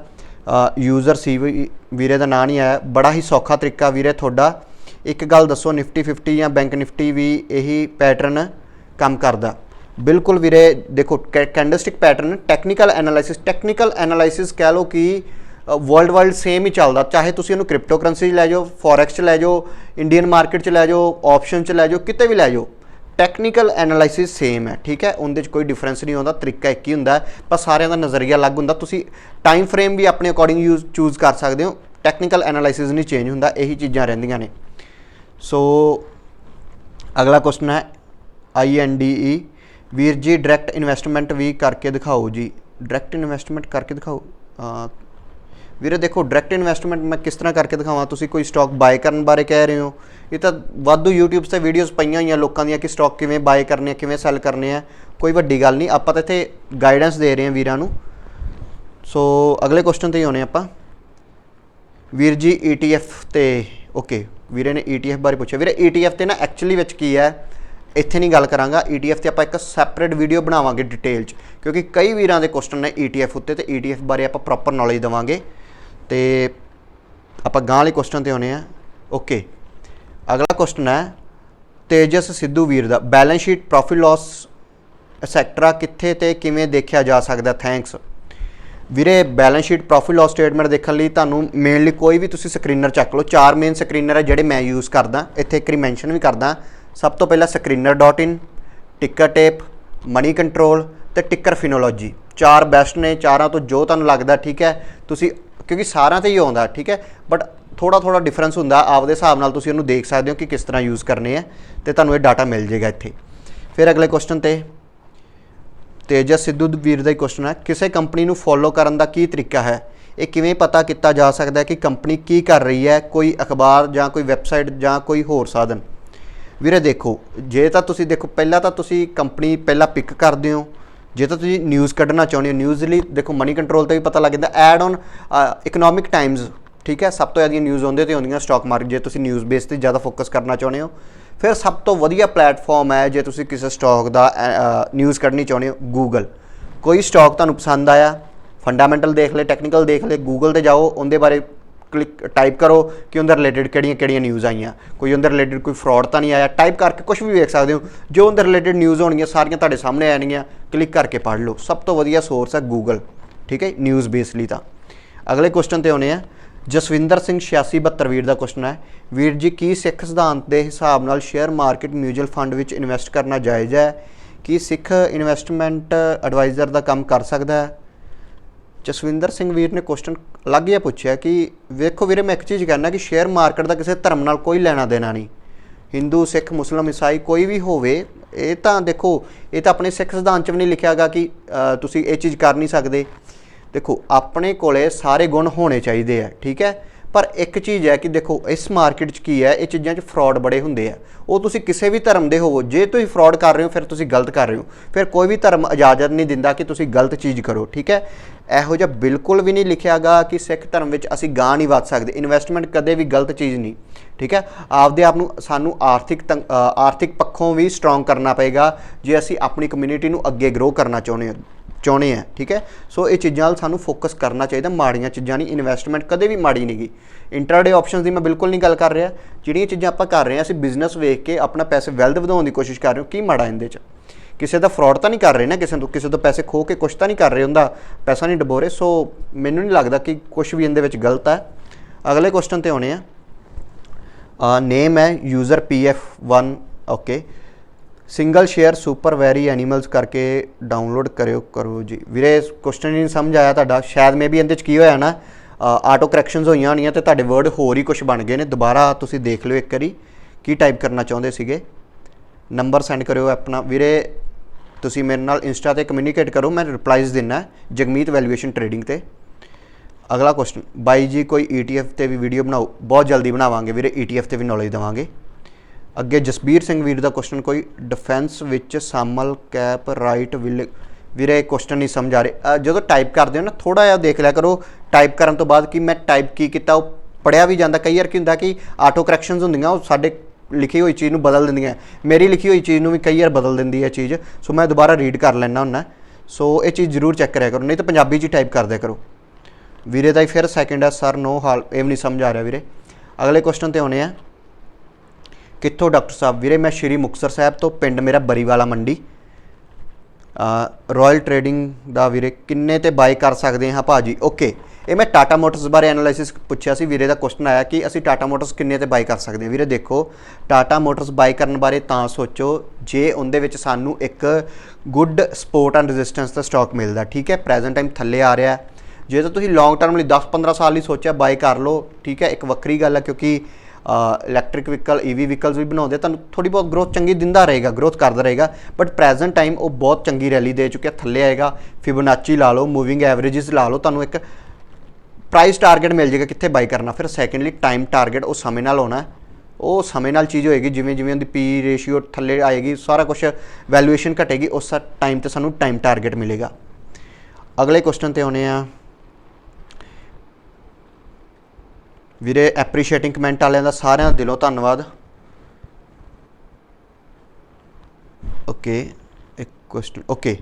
Speaker 1: ਯੂਜ਼ਰ ਸੀ ਵੀਰੇ ਦਾ ਨਾਂ ਨਹੀਂ ਆਇਆ। ਬੜਾ ਹੀ ਸੌਖਾ ਤਰੀਕਾ ਵੀਰੇ ਤੁਹਾਡਾ। ਇੱਕ ਗੱਲ ਦੱਸੋ, ਨਿਫਟੀ 50 ਜਾਂ ਬੈਂਕ ਨਿਫਟੀ ਵੀ ਇਹੀ ਪੈਟਰਨ ਕੰਮ ਕਰਦਾ। ਬਿਲਕੁਲ ਵੀਰੇ, ਦੇਖੋ candlestick pattern technical analysis technical analysis ਕਹਿ ਲਓ ਕਿ ਵਰਲਡ ਵਾਈਡ ਸੇਮ ਹੀ ਚੱਲਦਾ। ਚਾਹੇ ਤੁਸੀਂ ਉਹਨੂੰ ਕ੍ਰਿਪਟੋ ਕਰੰਸੀ 'ਚ ਲੈ ਜਾਓ ਫੋਰੈਕਸ 'ਚ ਲੈ ਜਾਓ ਇੰਡੀਅਨ ਮਾਰਕੀਟ 'ਚ ਲੈ ਜਾਓ ਆਪਸ਼ਨ 'ਚ ਲੈ ਜਾਓ, ਕਿਤੇ ਵੀ ਲੈ ਜਾਓ। ਟੈਕਨੀਕਲ ਐਨਾਲਿਸਿਸ ਸੇਮ ਹੈ, ਠੀਕ ਹੈ? ਉਹਦੇ 'ਚ ਕੋਈ ਡਿਫਰੈਂਸ ਨਹੀਂ ਆਉਂਦਾ ਤਰੀਕਾ ਇੱਕ ਹੀ ਹੁੰਦਾ ਪਰ ਸਾਰਿਆਂ ਦਾ ਨਜ਼ਰੀਆ ਅਲੱਗ ਹੁੰਦਾ। ਤੁਸੀਂ ਟਾਈਮ ਫਰੇਮ ਵੀ ਆਪਣੇ ਅਕੋਰਡਿੰਗ ਯੂਜ਼ ਚੂਜ਼ ਕਰ ਸਕਦੇ ਹੋ। ਟੈਕਨੀਕਲ ਐਨਾਲਿਸਿਸ ਨਹੀਂ ਚੇਂਜ ਹੁੰਦਾ, ਇਹੀ ਚੀਜ਼ਾਂ ਰਹਿੰਦੀਆਂ ਨੇ। ਸੋ ਅਗਲਾ ਕੁਐਸਚਨ ਹੈ ਆਈ ਐਨ ਡੀ ਈ ਵੀਰ ਜੀ ਡਾਇਰੈਕਟ ਇਨਵੈਸਟਮੈਂਟ ਵੀ ਕਰਕੇ ਦਿਖਾਓ ਜੀ। ਡਾਇਰੈਕਟ ਇਨਵੈਸਟਮੈਂਟ ਕਰਕੇ ਦਿਖਾਓ। ਅਹ, ਵੀਰੇ ਦੇਖੋ ਡਾਇਰੈਕਟ ਇਨਵੈਸਟਮੈਂਟ ਮੈਂ ਕਿਸ ਤਰ੍ਹਾਂ ਕਰਕੇ ਦਿਖਾਵਾਂ? ਤੁਸੀਂ ਕੋਈ ਸਟਾਕ ਬਾਏ ਕਰਨ ਬਾਰੇ ਕਹਿ ਰਹੇ ਹੋ। ਇਹ ਤਾਂ ਵਾਧੂ YouTube ਤੇ ਵੀਡੀਓਜ਼ ਪਈਆਂ ਹੋਈਆਂ ਲੋਕਾਂ ਦੀਆਂ ਕਿ ਸਟਾਕ ਕਿਵੇਂ ਬਾਏ ਕਰਨੇ ਆ, ਕਿਵੇਂ ਸੈਲ ਕਰਨੇ ਆ। ਕੋਈ ਵੱਡੀ ਗੱਲ ਨਹੀਂ, ਆਪਾਂ ਤਾਂ ਇੱਥੇ ਗਾਈਡੈਂਸ ਦੇ ਰਹੇ ਹਾਂ ਵੀਰਾਂ ਨੂੰ। ਸੋ ਅਗਲੇ ਕੁਐਸਚਨ ਤੇ ਹੀ ਆਉਣੇ ਆਪਾਂ। ਵੀਰ ਜੀ ETF ਤੇ ਓਕੇ ਵੀਰੇ ਨੇ ETF ਬਾਰੇ ਪੁੱਛਿਆ। ਵੀਰੇ ETF ਤੇ ਨਾ ਐਕਚੁਅਲੀ ਵਿੱਚ ਕੀ ਹੈ, ਇੱਥੇ ਨਹੀਂ ਗੱਲ ਕਰਾਂਗਾ। ETF ਤੇ ਆਪਾਂ ਇੱਕ ਸੈਪਰੇਟ ਵੀਡੀਓ ਬਣਾਵਾਂਗੇ ਡਿਟੇਲ 'ਚ, ਕਿਉਂਕਿ ਕਈ ਵੀਰਾਂ ਦੇ ਕੁਐਸਚਨ ਨੇ ETF ਉੱਤੇ, ਤੇ ETF ਬਾਰੇ ਆਪਾਂ ਪ੍ਰੋਪਰ ਨੌਲੇਜ ਦੇਵਾਂਗੇ। ਤੇ ਆਪਾਂ ਗਾਂ ਵਾਲੇ ਕੁਐਸਚਨ ਤੇ ਆਉਣੇ ਆ ਓਕੇ ਅਗਲਾ ਕੁਐਸਚਨ ਹੈ, ਤੇਜਸ ਸਿੱਧੂ ਵੀਰ ਦਾ balance sheet profit loss etcetera ਕਿੱਥੇ ਤੇ ਕਿਵੇਂ ਦੇਖਿਆ ਜਾ ਸਕਦਾ? ਥੈਂਕਸ ਵੀਰੇ balance sheet profit loss statement ਦੇਖਣ ਲਈ ਤੁਹਾਨੂੰ ਮੇਨਲੀ ਕੋਈ ਵੀ ਤੁਸੀਂ ਸਕਰੀਨਰ ਚੱਕ ਲਓ। ਚਾਰ ਮੇਨ ਸਕਰੀਨਰ ਹੈ ਜਿਹੜੇ ਮੈਂ ਯੂਜ਼ ਕਰਦਾ। ਇੱਥੇ ਇੱਕ ਮੈਂਸ਼ਨ ਵੀ ਕਰਦਾ। ਸਭ ਤੋਂ ਪਹਿਲਾਂ screener.in Tickertape money control ਤੇ ਟਿੱਕਰ ਫਿਨੋਲੋਜੀ ਚਾਰ ਬੈਸਟ ਨੇ, ਚਾਰਾਂ ਤੋਂ ਜੋ ਤੁਹਾਨੂੰ ਲੱਗਦਾ, ਠੀਕ ਹੈ। ਤੁਸੀਂ, ਕਿਉਂਕਿ ਸਾਰਿਆਂ ਤੇ ਹੀ ਆਉਂਦਾ, ਠੀਕ ਹੈ। ਬਟ ਥੋੜਾ ਥੋੜਾ ਡਿਫਰੈਂਸ ਹੁੰਦਾ, ਆਪਦੇ ਹਿਸਾਬ ਨਾਲ ਤੁਸੀਂ ਉਹਨੂੰ ਦੇਖ ਸਕਦੇ ਹੋ ਕਿ ਕਿਸ ਤਰ੍ਹਾਂ ਯੂਜ਼ ਕਰਨੇ ਆ ਤੇ ਤੁਹਾਨੂੰ ਇਹ ਡਾਟਾ ਮਿਲ ਜਾਏਗਾ ਇੱਥੇ। ਫਿਰ ਅਗਲੇ ਕੁਐਸਚਨ ਤੇ, ਤੇਜਸ ਸਿੱਧੂ ਵੀਰ ਦਾ ਹੀ ਕੁਐਸਚਨ ਹੈ, ਕਿਸੇ ਕੰਪਨੀ ਨੂੰ ਫੋਲੋ ਕਰਨ ਦਾ ਕੀ ਤਰੀਕਾ ਹੈ? ਇਹ ਕਿਵੇਂ ਪਤਾ ਕੀਤਾ ਜਾ ਸਕਦਾ ਹੈ ਕਿ ਕੰਪਨੀ ਕੀ ਕਰ ਰਹੀ ਹੈ, ਕੋਈ ਅਖਬਾਰ ਜਾਂ ਕੋਈ ਵੈਬਸਾਈਟ ਜਾਂ ਕੋਈ ਹੋਰ ਸਾਧਨ? ਵੀਰੇ ਦੇਖੋ, ਜੇ ਤਾਂ ਤੁਸੀਂ ਦੇਖੋ, ਪਹਿਲਾਂ ਤਾਂ ਤੁਸੀਂ ਕੰਪਨੀ ਪਹਿਲਾਂ ਪਿਕ ਕਰਦੇ ਹੋ। ਜੇ ਤਾਂ ਤੁਸੀਂ ਨਿਊਜ਼ ਕੱਢਣਾ ਚਾਹੁੰਦੇ ਹੋ ਨਿਊਜ਼ ਲਈ ਦੇਖੋ ਮਨੀ ਕੰਟਰੋਲ ਤੇ ਵੀ ਪਤਾ ਲੱਗ ਜਾਂਦਾ ਐਡ ਔਨ ਇਕਨੋਮਿਕ ਟਾਈਮਜ਼ ਠੀਕ ਹੈ, ਸਭ ਤੋਂ ਜ਼ਿਆਦਾ ਨਿਊਜ਼ ਆਉਂਦੇ ਤੇ ਆਉਂਦੀਆਂ ਸਟਾਕ ਮਾਰਕੀਟ ਜੇ ਤੁਸੀਂ ਨਿਊਜ਼ ਬੇਸ ਤੇ ਜ਼ਿਆਦਾ ਫੋਕਸ ਕਰਨਾ ਚਾਹੁੰਦੇ ਹੋ। ਫਿਰ ਸਭ ਤੋਂ ਵਧੀਆ ਪਲੇਟਫਾਰਮ ਹੈ, ਜੇ ਤੁਸੀਂ ਕਿਸੇ ਸਟਾਕ ਦਾ ਨਿਊਜ਼ ਕੱਢਣੀ ਚਾਹੁੰਦੇ ਹੋ ਗੂਗਲ ਕੋਈ ਸਟਾਕ ਤੁਹਾਨੂੰ ਪਸੰਦ ਆਇਆ ਫੰਡਾਮੈਂਟਲ ਦੇਖ ਲੈ ਟੈਕਨੀਕਲ ਦੇਖ ਲੈ ਗੂਗਲ ਤੇ ਜਾਓ, ਉਹਦੇ ਬਾਰੇ ਕਲਿੱਕ ਟਾਈਪ ਕਰੋ ਕਿ ਉਹਦੇ ਰਿਲੇਟਡ ਕਿਹੜੀਆਂ ਕਿਹੜੀਆਂ ਨਿਊਜ਼ ਆਈਆਂ। ਕੋਈ ਉਹਦੇ ਰਿਲੇਟਡ ਕੋਈ ਫਰਾਡ ਤਾਂ ਨਹੀਂ ਆਇਆ ਟਾਈਪ ਕਰਕੇ ਕੁਝ ਵੀ ਵੇਖ ਸਕਦੇ ਹੋ। ਜੋ ਉਹਦੇ ਰਿਲੇਟਡ ਨਿਊਜ਼ ਹੋਣਗੀਆਂ, ਸਾਰੀਆਂ ਤੁਹਾਡੇ ਸਾਹਮਣੇ ਆਣਗੀਆਂ ਕਲਿੱਕ ਕਰਕੇ ਪੜ੍ਹ ਲਓ। ਸਭ ਤੋਂ ਵਧੀਆ ਸੋਰਸ ਹੈ ਗੂਗਲ ਠੀਕ ਹੈ ਨਿਊਜ਼ ਬੇਸ ਲਈ ਤਾਂ। ਅਗਲੇ ਕੁਐਸਚਨ ਤੇ ਆਉਨੇ ਆ ਜਸਵਿੰਦਰ ਸਿੰਘ 8672 ਵੀਰ ਦਾ ਕੁਐਸਚਨ ਹੈ। ਵੀਰ ਜੀ, ਕੀ ਸਿੱਖ ਸਿਧਾਂਤ ਦੇ ਹਿਸਾਬ ਨਾਲ ਸ਼ੇਅਰ ਮਾਰਕੀਟ ਮਿਊਚੁਅਲ ਫੰਡ ਵਿੱਚ ਇਨਵੈਸਟ ਕਰਨਾ ਜਾਇਜ਼ ਹੈ? ਕੀ ਸਿੱਖ ਇਨਵੈਸਟਮੈਂਟ ਐਡਵਾਈਜ਼ਰ ਦਾ ਕੰਮ ਕਰ ਸਕਦਾ ਹੈ? ਜਸਵਿੰਦਰ ਸਿੰਘ ਵੀਰ ਨੇ ਕੁਐਸਚਨ ਅਲੱਗ ਹੀ ਪੁੱਛਿਆ ਕਿ ਵੇਖੋ ਵੀਰੇ, ਮੈਂ ਇੱਕ ਚੀਜ਼ ਕਹਿਣਾ ਕਿ ਸ਼ੇਅਰ ਮਾਰਕੀਟ ਦਾ ਕਿਸੇ ਧਰਮ ਨਾਲ ਕੋਈ ਲੈਣਾ ਦੇਣਾ ਨਹੀਂ। ਹਿੰਦੂ, ਸਿੱਖ, ਮੁਸਲਮ, ਈਸਾਈ ਕੋਈ ਵੀ ਹੋਵੇ, ਇਹ ਤਾਂ ਦੇਖੋ, ਇਹ ਤਾਂ ਆਪਣੇ ਸਿੱਖ ਸਿਧਾਂਤ ਚ ਵੀ ਨਹੀਂ ਲਿਖਿਆਗਾ ਕਿ ਤੁਸੀਂ ਇਹ ਚੀਜ਼ ਕਰ ਨਹੀਂ ਸਕਦੇ। ਦੇਖੋ, ਆਪਣੇ ਕੋਲੇ ਸਾਰੇ ਗੁਣ ਹੋਣੇ ਚਾਹੀਦੇ ਆ, ਠੀਕ ਹੈ? ਪਰ ਇੱਕ ਚੀਜ਼ ਹੈ ਕਿ ਦੇਖੋ, ਇਸ ਮਾਰਕੀਟ 'ਚ ਕੀ ਹੈ? ਇਹ ਚੀਜ਼ਾਂ 'ਚ ਫਰਾਡ ਬੜੇ ਹੁੰਦੇ ਆ। ਉਹ ਤੁਸੀਂ ਕਿਸੇ ਵੀ ਧਰਮ ਦੇ ਹੋਵੋ, ਜੇ ਤੁਸੀਂ ਫਰਾਡ ਕਰ ਰਹੇ ਹੋ, ਫਿਰ ਤੁਸੀਂ ਗਲਤ ਕਰ ਰਹੇ ਹੋ। ਫਿਰ ਕੋਈ ਵੀ ਧਰਮ ਇਜਾਜ਼ਤ ਨਹੀਂ ਦਿੰਦਾ ਕਿ ਤੁਸੀਂ ਗਲਤ ਚੀਜ਼ ਕਰੋ, ਠੀਕ ਹੈ? ਇਹੋ ਜਿਹਾ ਬਿਲਕੁਲ ਵੀ ਨਹੀਂ ਲਿਖਿਆਗਾ ਕਿ ਸਿੱਖ ਧਰਮ ਵਿੱਚ ਅਸੀਂ ਗਾਂ ਨਹੀਂ ਵੱਧ ਸਕਦੇ। ਇਨਵੈਸਟਮੈਂਟ ਕਦੇ ਵੀ ਗਲਤ ਚੀਜ਼ ਨਹੀਂ, ਠੀਕ ਹੈ? ਆਪਦੇ ਆਪ ਨੂੰ, ਸਾਨੂੰ ਆਰਥਿਕ ਤੰਗ- ਆਰਥਿਕ ਪੱਖੋਂ ਵੀ ਸਟਰੋਂਗ ਕਰਨਾ ਪਏਗਾ, ਜੇ ਅਸੀਂ ਆਪਣੀ ਕਮਿਊਨਿਟੀ ਨੂੰ ਅੱਗੇ ਗਰੋ ਕਰਨਾ ਚਾਹੁੰਦੇ ਹਾਂ। ਚਾਹੁੰਦੇ ਆ, ਠੀਕ ਹੈ? ਸੋ ਇਹ ਚੀਜ਼ਾਂ ਵੱਲ ਸਾਨੂੰ ਫੋਕਸ ਕਰਨਾ ਚਾਹੀਦਾ, ਮਾੜੀਆਂ ਚੀਜ਼ਾਂ ਨਹੀਂ ਇਨਵੈਸਟਮੈਂਟ ਕਦੇ ਵੀ ਮਾੜੀ ਨਹੀਂਗੀ ਇੰਟਰਡੇ ਆਪਸ਼ਨਸ ਦੀ ਮੈਂ ਬਿਲਕੁਲ ਨਹੀਂ ਗੱਲ ਕਰ ਰਿਹਾ। ਜਿਹੜੀਆਂ ਚੀਜ਼ਾਂ ਆਪਾਂ ਕਰ ਰਹੇ ਹਾਂ, ਅਸੀਂ ਬਿਜ਼ਨਸ ਵੇਖ ਕੇ ਆਪਣਾ ਪੈਸੇ ਵੈਲਥ ਵਧਾਉਣ ਦੀ ਕੋਸ਼ਿਸ਼ ਕਰ ਰਹੇ ਹੋ, ਕੀ ਮਾੜਾ ਇਹਦੇ 'ਚ? ਕਿਸੇ ਦਾ ਫਰਾਡ ਤਾਂ ਨਹੀਂ ਕਰ ਰਹੇ ਨਾ, ਕਿਸੇ ਤੋਂ ਕਿਸੇ ਤੋਂ ਪੈਸੇ ਖੋ ਕੇ ਕੁਛ ਤਾਂ ਨਹੀਂ ਕਰ ਰਹੇ ਹੁੰਦਾ, ਪੈਸਾ ਨਹੀਂ ਡਬੋ ਰਹੇ। ਸੋ ਮੈਨੂੰ ਨਹੀਂ ਲੱਗਦਾ ਕਿ ਕੁਝ ਵੀ ਇਹਦੇ ਵਿੱਚ ਗਲਤ ਹੈ। ਅਗਲੇ ਕੁਐਸਚਨ ਤੇ ਆਉਣੇ ਆ। ਨੇਮ ਹੈ user pf1 okay single share super very animals ਕਰਕੇ ਡਾਊਨਲੋਡ ਕਰਿਓ, ਕਰੋ ਜੀ। ਵੀਰੇ ਕੁਐਸਚਨ ਨਹੀਂ ਸਮਝ ਆਇਆ ਤੁਹਾਡਾ। ਸ਼ਾਇਦ ਮੇ ਵੀ ਇਹਦੇ ਚ ਕੀ ਹੋਇਆ ਨਾ ਆਟੋ ਕਰੈਕਸ਼ਨਸ ਹੋਈਆਂ ਹੋਣੀਆਂ ਤੇ ਤੁਹਾਡੇ ਵਰਡ ਹੋਰ ਹੀ ਕੁਝ ਬਣ ਗਏ ਨੇ। ਦੁਬਾਰਾ ਤੁਸੀਂ ਦੇਖ ਲਿਓ ਇੱਕ ਵਾਰੀ, ਕੀ ਟਾਈਪ ਕਰਨਾ ਚਾਹੁੰਦੇ ਸੀਗੇ। ਨੰਬਰ ਸੈਂਡ ਕਰਿਓ ਆਪਣਾ। ਵੀਰੇ, ਤੁਸੀਂ ਮੇਰੇ ਨਾਲ ਇੰਸਟਾ ਤੇ ਕਮਿਊਨੀਕੇਟ ਕਰੋ, ਮੈਂ ਰਿਪਲਾਈਜ਼ ਦਿੰਨਾ, ਜਗਮੀਤ ਵੈਲੂਏਸ਼ਨ ਟ੍ਰੇਡਿੰਗ ਤੇ। ਅਗਲਾ ਕੁਐਸਚਨ ਬਾਈ ਜੀ, ਕੋਈ ETF ਤੇ ਵੀ ਵੀਡੀਓ ਬਣਾਓ? ਬਹੁਤ ਜਲਦੀ ਬਣਾਵਾਂਗੇ ਵੀਰੇ ETF ਤੇ ਵੀ ਨੌਲੇਜ ਦੇਵਾਂਗੇ। ਅੱਗੇ ਜਸਬੀਰ ਸਿੰਘ ਵੀਰ ਦਾ ਕੁਐਸਚਨ ਕੋਈ ਡਿਫੈਂਸ ਵਿੱਚ ਸਾਮਲ ਕੈਪ ਰਾਈਟ ਵਿਲ, ਵੀਰੇ ਕੁਐਸਚਨ ਨਹੀਂ ਸਮਝ ਆ ਰਿਹਾ। ਜਦੋਂ ਟਾਈਪ ਕਰਦੇ ਹੋ ਨਾ ਥੋੜਾ ਜਿਹਾ ਦੇਖ ਲਿਆ ਕਰੋ। ਟਾਈਪ ਕਰਨ ਤੋਂ ਬਾਅਦ ਕਿ ਮੈਂ ਟਾਈਪ ਕੀ ਕੀਤਾ, ਉਹ ਪੜਿਆ ਵੀ ਜਾਂਦਾ। ਕਈ ਵਾਰ ਕੀ ਹੁੰਦਾ ਕਿ ਆਟੋ ਕਰੈਕਸ਼ਨਸ ਹੁੰਦੀਆਂ, ਉਹ ਸਾਡੇ ਲਿਖੀ ਹੋਈ ਚੀਜ਼ ਨੂੰ ਬਦਲ ਦਿੰਦੀਆਂ। ਮੇਰੀ ਲਿਖੀ ਹੋਈ ਚੀਜ਼ ਨੂੰ ਵੀ ਕਈ ਵਾਰ ਬਦਲ ਦਿੰਦੀ ਹੈ ਚੀਜ਼। ਸੋ ਮੈਂ ਦੁਬਾਰਾ ਰੀਡ ਕਰ ਲੈਣਾ ਹੁੰਦਾ। ਸੋ ਇਹ ਚੀਜ਼ ਜ਼ਰੂਰ ਚੈੱਕ ਕਰਿਆ ਕਰੋ, ਨਹੀਂ ਤਾਂ ਪੰਜਾਬੀ 'ਚ ਹੀ ਟਾਈਪ ਕਰ ਦਿਆ ਕਰੋ। ਵੀਰੇ ਦਾ ਹੀ ਫਿਰ ਸੈਕਿੰਡ ਹੈ ਸਰ ਨੋ ਹਾਲ, ਇਹ ਵੀ ਨਹੀਂ ਸਮਝ ਆ ਰਿਹਾ ਵੀਰੇ। ਅਗਲੇ ਕੁਐਸਚਨ ਤੇ ਆਉਣੇ ਆ। ਕਿੱਥੋਂ ਡਾਕਟਰ ਸਾਹਿਬ? ਵੀਰੇ, ਮੈਂ ਸ਼੍ਰੀ ਮੁਕਤਸਰ ਸਾਹਿਬ ਤੋਂ ਪਿੰਡ ਮੇਰਾ ਬਰੀਵਾਲਾ ਮੰਡੀ। ਰਾਇਲ ਟਰੇਡਿੰਗ ਦਾ ਵੀਰੇ, ਕਿੰਨੇ ਤੇ ਬਾਈ ਕਰ ਸਕਦੇ ਹਾਂ ਭਾਜੀ ਓਕੇ ਇਹ ਮੈਂ ਟਾਟਾ ਮੋਟਰਸ ਬਾਰੇ ਐਨਾਲਿਸਿਸ ਪੁੱਛਿਆ ਸੀ, ਵੀਰੇ ਦਾ ਕੁਐਸਚਨ ਆਇਆ ਕਿ ਅਸੀਂ ਟਾਟਾ ਮੋਟਰਸ ਕਿੰਨੇ ਤੇ ਬਾਈ ਕਰ ਸਕਦੇ ਹਾਂ? ਵੀਰੇ ਦੇਖੋ ਟਾਟਾ ਮੋਟਰਸ ਬਾਈ ਕਰਨ ਬਾਰੇ ਤਾਂ ਸੋਚੋ, ਜੇ ਉਹਦੇ ਵਿੱਚ ਸਾਨੂੰ ਇੱਕ ਗੁੱਡ ਸਪੋਰਟ ਐਂਡ ਰੈਜ਼ਿਸਟੈਂਸ ਦਾ ਸਟਾਕ ਮਿਲਦਾ, ਠੀਕ ਹੈ? ਪ੍ਰੈਜ਼ੈਂਟ ਟਾਈਮ ਥੱਲੇ ਆ ਰਿਹਾ। ਜੇ ਤਾਂ ਤੁਸੀਂ ਲੌਂਗ ਟਰਮ ਲਈ 10-15 ਸਾਲ ਲਈ ਸੋਚਿਆ ਬਾਈ ਕਰ ਲਓ, ਠੀਕ ਹੈ? ਇੱਕ ਵੱਖਰੀ ਗੱਲ ਹੈ ਕਿਉਂਕਿ ਇਲੈਕਟ੍ਰਿਕ ਵਹੀਕਲ ਈਵੀ ਵਹੀਕਲਸ ਵੀ ਬਣਾਉਂਦੇ ਤੁਹਾਨੂੰ ਥੋੜੀ ਬਹੁਤ ਗਰੋਥ ਚੰਗੀ ਦਿੰਦਾ ਰਹੇਗਾ ਗਰੋਥ ਕਰਦਾ ਰਹੇਗਾ ਬਟ ਪ੍ਰੈਜ਼ੈਂਟ ਟਾਈਮ ਉਹ ਬਹੁਤ ਚੰਗੀ ਰੈਲੀ ਦੇ ਚੁੱਕਿਆ, ਥੱਲੇ ਆਏਗਾ ਫਿਬੋਨਾਚੀ ਲਾ ਲਓ ਮੂਵਿੰਗ ਐਵਰੇजेस ਲਾ ਲਓ, ਤੁਹਾਨੂੰ ਇੱਕ ਪ੍ਰਾਈਸ ਟਾਰਗੇਟ ਮਿਲ ਜਾਏਗਾ ਕਿੱਥੇ ਬਾਈ ਕਰਨਾ, ਫਿਰ ਸੈਕੰਡਲੀ ਟਾਈਮ ਟਾਰਗੇਟ ਉਹ ਸਮੇਂ ਨਾਲ ਹੋਣਾ ਉਹ ਸਮੇਂ ਨਾਲ ਚੀਜ਼ ਹੋਏਗੀ, ਜਿਵੇਂ ਜਿਵੇਂ ਉਹਦੀ ਪੀ ਰੇਸ਼ੀਓ ਥੱਲੇ ਆਏਗੀ, ਸਾਰਾ ਕੁਝ ਵੈਲੂਏਸ਼ਨ ਘਟੇਗੀ, ਉਸ ਟਾਈਮ ਤੇ ਸਾਨੂੰ ਟਾਈਮ ਟਾਰਗੇਟ ਮਿਲੇਗਾ। ਅਗਲੇ ਕੁਐਸਚਨ ਤੇ ਆਉਣੇ ਆ ਵੀਰੇ ਐਪਰੀਸ਼ੀਏਟਿੰਗ ਕਮੈਂਟ ਵਾਲਿਆਂ ਦਾ ਸਾਰਿਆਂ ਦਾ ਦਿਲੋਂ ਧੰਨਵਾਦ। ਓਕੇ ਇੱਕ question okay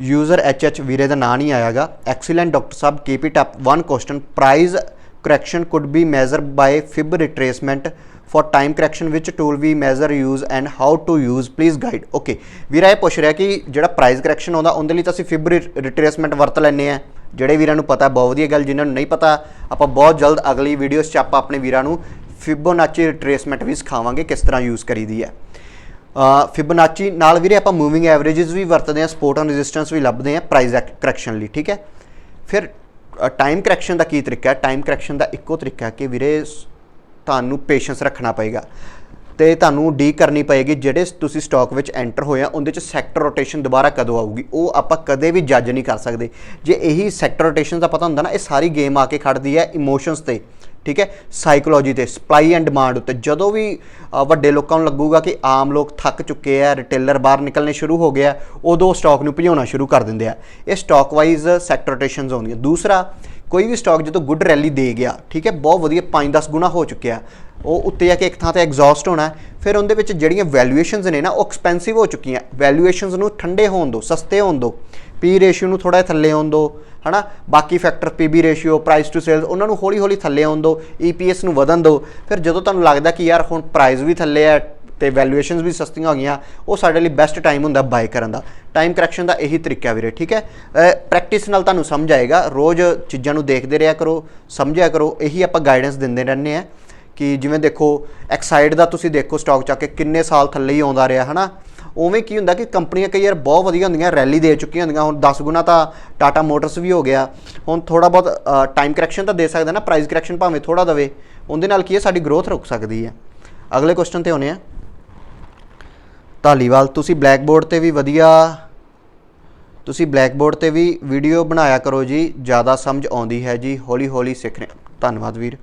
Speaker 1: user H H ਵੀਰੇ ਦਾ ਨਾਂ ਨਹੀਂ ਆਇਆਗਾ। Excellent doctor Sahib keep it up one question price correction could be measured by fib retracement for time correction, which tool we measure, use and how to use? Please guide okay, ਵੀਰਾ, ਇਹ ਪੁੱਛ ਰਿਹਾ ਕਿ ਜਿਹੜਾ price correction ਆਉਂਦਾ, ਉਹਦੇ ਲਈ ਤਾਂ ਅਸੀਂ ਫਿਬ ਰਿਟਰੇਸਮੈਂਟ ਵਰਤ ਲੈਂਦੇ ਆ ਜਿਹੜੇ ਵੀਰਾਂ ਨੂੰ ਪਤਾ, ਬਹੁਤ ਵਧੀਆ ਗੱਲ ਜਿਨ੍ਹਾਂ ਨੂੰ ਨਹੀਂ ਪਤਾ, ਆਪਾਂ ਬਹੁਤ ਜਲਦ ਅਗਲੀ ਵੀਡੀਓਸ 'ਚ ਆਪਾਂ ਆਪਣੇ ਵੀਰਾਂ ਨੂੰ ਫਿਬੋਨਾਚੀ ਰਿਟਰੇਸਮੈਂਟ ਵੀ ਸਿਖਾਵਾਂਗੇ ਕਿਸ ਤਰ੍ਹਾਂ ਯੂਜ਼ ਕਰੀਦੀ ਹੈ। ਫਿਬੋਨਾਚੀ ਨਾਲ ਵੀਰੇ ਆਪਾਂ ਮੂਵਿੰਗ ਐਵਰੇजेस ਵੀ ਵਰਤਦੇ ਆ ਸਪੋਰਟ ਐਂਡ ਰੈਜ਼ਿਸਟੈਂਸ ਵੀ ਲੱਭਦੇ ਆ ਪ੍ਰਾਈਸ ਕਰੈਕਸ਼ਨ ਲਈ, ਠੀਕ ਹੈ? ਫਿਰ ਟਾਈਮ ਕਰੈਕਸ਼ਨ ਦਾ ਕੀ ਤਰੀਕਾ ਹੈ? ਟਾਈਮ ਕਰੈਕਸ਼ਨ ਦਾ ਇੱਕੋ ਤਰੀਕਾ ਹੈ ਕਿ ਵੀਰੇ ਤੁਹਾਨੂੰ ਪੇਸ਼ੈਂਸ ਰੱਖਣਾ ਪਏਗਾ। ਤੇ ਤੁਹਾਨੂੰ ਡੀ ਕਰਨੀ ਪਏਗੀ ਜਿਹੜੇ ਤੁਸੀਂ ਸਟਾਕ ਵਿੱਚ ਐਂਟਰ ਹੋਏ ਆ, ਉਹਦੇ ਚ ਸੈਕਟਰ ਰੋਟੇਸ਼ਨ ਦੁਬਾਰਾ ਕਦੋਂ ਆਊਗੀ, ਉਹ ਆਪਾਂ ਕਦੇ ਵੀ ਜੱਜ ਨਹੀਂ ਕਰ ਸਕਦੇ। ਜੇ ਇਹੀ ਸੈਕਟਰ ਰੋਟੇਸ਼ਨ ਦਾ ਪਤਾ ਹੁੰਦਾ ਨਾ, ਇਹ ਸਾਰੀ ਗੇਮ ਆ ਕੇ ਖੜਦੀ ਹੈ ਇਮੋਸ਼ਨਸ ਤੇ, ਠੀਕ ਹੈ? ਸਾਈਕੋਲੋਜੀ ਤੇ ਸਪਲਾਈ ਐਂਡ ਡਿਮਾਂਡ ਉੱਤੇ। ਜਦੋਂ ਵੀ ਵੱਡੇ ਲੋਕਾਂ ਨੂੰ ਲੱਗੂਗਾ ਕਿ ਆਮ ਲੋਕ ਥੱਕ ਚੁੱਕੇ ਆ ਰਿਟੇਲਰ ਬਾਹਰ ਨਿਕਲਣੇ ਸ਼ੁਰੂ ਹੋ ਗਿਆ ਉਦੋਂ ਸਟਾਕ ਨੂੰ ਭਜਾਉਣਾ ਸ਼ੁਰੂ ਕਰ ਦਿੰਦੇ ਆ। ਇਹ ਸਟਾਕ ਵਾਈਜ਼ ਸੈਕਟਰ ਰੋਟੇਸ਼ਨਸ ਆਉਂਦੀਆਂ। ਦੂਸਰਾ, ਕੋਈ ਵੀ ਸਟਾਕ ਜਦੋਂ ਗੁੱਡ ਰੈਲੀ ਦੇ ਗਿਆ, ਠੀਕ ਹੈ? ਬਹੁਤ ਵਧੀਆ 5-10 ਗੁਣਾ ਹੋ ਚੁੱਕਿਆ। ਉਹ ਉੱਤੇ ਜਾ ਕੇ ਇੱਕ ਥਾਂ ਤੇ ਐਗਜ਼ੌਸਟ ਹੋਣਾ ਫਿਰ ਉਹਦੇ ਵਿੱਚ ਜਿਹੜੀਆਂ ਵੈਲਿਊਏਸ਼ਨਸ ਨੇ ਨਾ, ਉਹ ਐਕਸਪੈਂਸਿਵ ਹੋ ਚੁੱਕੀਆਂ। ਵੈਲਿਊਏਸ਼ਨਸ ਨੂੰ ਠੰਡੇ ਹੋਣ ਦਿਓ, ਸਸਤੇ ਹੋਣ ਦਿਓ। ਪੀ ਰੇਸ਼ੀਓ ਨੂੰ ਥੋੜਾ ਥੱਲੇ ਆਉਣ ਦਿਓ, ਹਨਾ? ਬਾਕੀ factor PB ratio price to sales ਉਹਨਾਂ ਨੂੰ ਹੌਲੀ ਹੌਲੀ ਥੱਲੇ ਆਉਣ ਦਿਓ ਈਪੀਐਸ ਨੂੰ ਵਧਣ ਦਿਓ। ਫਿਰ ਜਦੋਂ ਤੁਹਾਨੂੰ ਲੱਗਦਾ ਕਿ ਯਾਰ ਹੁਣ ਪ੍ਰਾਈਸ ਵੀ ਥੱਲੇ ਹੈ ਤੇ ਵੈਲਿਊਏਸ਼ਨਸ ਵੀ ਸਸਤੀਆਂ ਹੋ ਗਈਆਂ, ਉਹ ਸਾਡੇ ਲਈ ਬੈਸਟ ਟਾਈਮ ਹੁੰਦਾ ਬਾਈ ਕਰਨ ਦਾ। ਟਾਈਮ ਕਰੈਕਸ਼ਨ ਦਾ ਇਹੀ ਤਰੀਕਾ ਵੀਰੇ, ਠੀਕ ਹੈ? ਪ੍ਰੈਕਟਿਸ ਨਾਲ ਤੁਹਾਨੂੰ ਸਮਝ ਆਏਗਾ। ਰੋਜ਼ ਚੀਜ਼ਾਂ ਨੂੰ ਦੇਖਦੇ ਰਿਹਾ ਕਰੋ, ਸਮਝਿਆ ਕਰੋ, ਇਹੀ ਆਪਾਂ ਗਾਈਡੈਂਸ ਦਿੰਦੇ ਰਹਿੰਦੇ ਆ ਕਿ ਜਿਵੇਂ ਦੇਖੋ ਐਕਸਾਈਡ ਦਾ ਤੁਸੀਂ ਦੇਖੋ ਸਟਾਕ ਚੱਕ ਕੇ ਕਿੰਨੇ ਸਾਲ ਥੱਲੇ ਹੀ ਆਉਂਦਾ ਰਿਹਾ, ਹਨਾ? ਉਵੇਂ ਕੀ ਹੁੰਦਾ ਕਿ ਕੰਪਨੀਆਂ ਕਈ ਵਾਰ ਬਹੁਤ ਵਧੀਆ ਹੁੰਦੀਆਂ ਰੈਲੀ ਦੇ ਚੁੱਕੀਆਂ ਹੁੰਦੀਆਂ, ਹੁਣ 10 ਗੁਣਾ ਤਾਂ ਟਾਟਾ ਮੋਟਰਸ ਵੀ ਹੋ ਗਿਆ। ਹੁਣ ਥੋੜਾ ਬਹੁਤ ਟਾਈਮ ਕਰੈਕਸ਼ਨ ਤਾਂ ਦੇ ਸਕਦਾ ਨਾ ਪ੍ਰਾਈਸ ਕਰੈਕਸ਼ਨ ਭਾਵੇਂ ਥੋੜਾ ਦਵੇ, ਉਹਦੇ ਨਾਲ ਕੀ ਹੈ, ਸਾਡੀ ਗਰੋਥ ਰੁਕ ਸਕਦੀ ਹੈ। ਅਗਲੇ ਕੁਐਸਚਨ ਤੇ ਆਉਨੇ ਆ ਧਾਲੀਵਾਲ, ਤੁਸੀਂ ਬਲੈਕ ਬੋਰਡ ਤੇ ਵੀ ਵਧੀਆ, ਤੁਸੀਂ ਬਲੈਕਬੋਰਡ ਤੇ ਵੀ ਵੀਡੀਓ ਬਣਾਇਆ ਕਰੋ ਜੀ, ਜ਼ਿਆਦਾ ਸਮਝ ਆਉਂਦੀ ਹੈ ਜੀ। ਹੌਲੀ ਹੌਲੀ ਸਿੱਖ ਰਹੇ ਧੰਨਵਾਦ ਵੀਰ।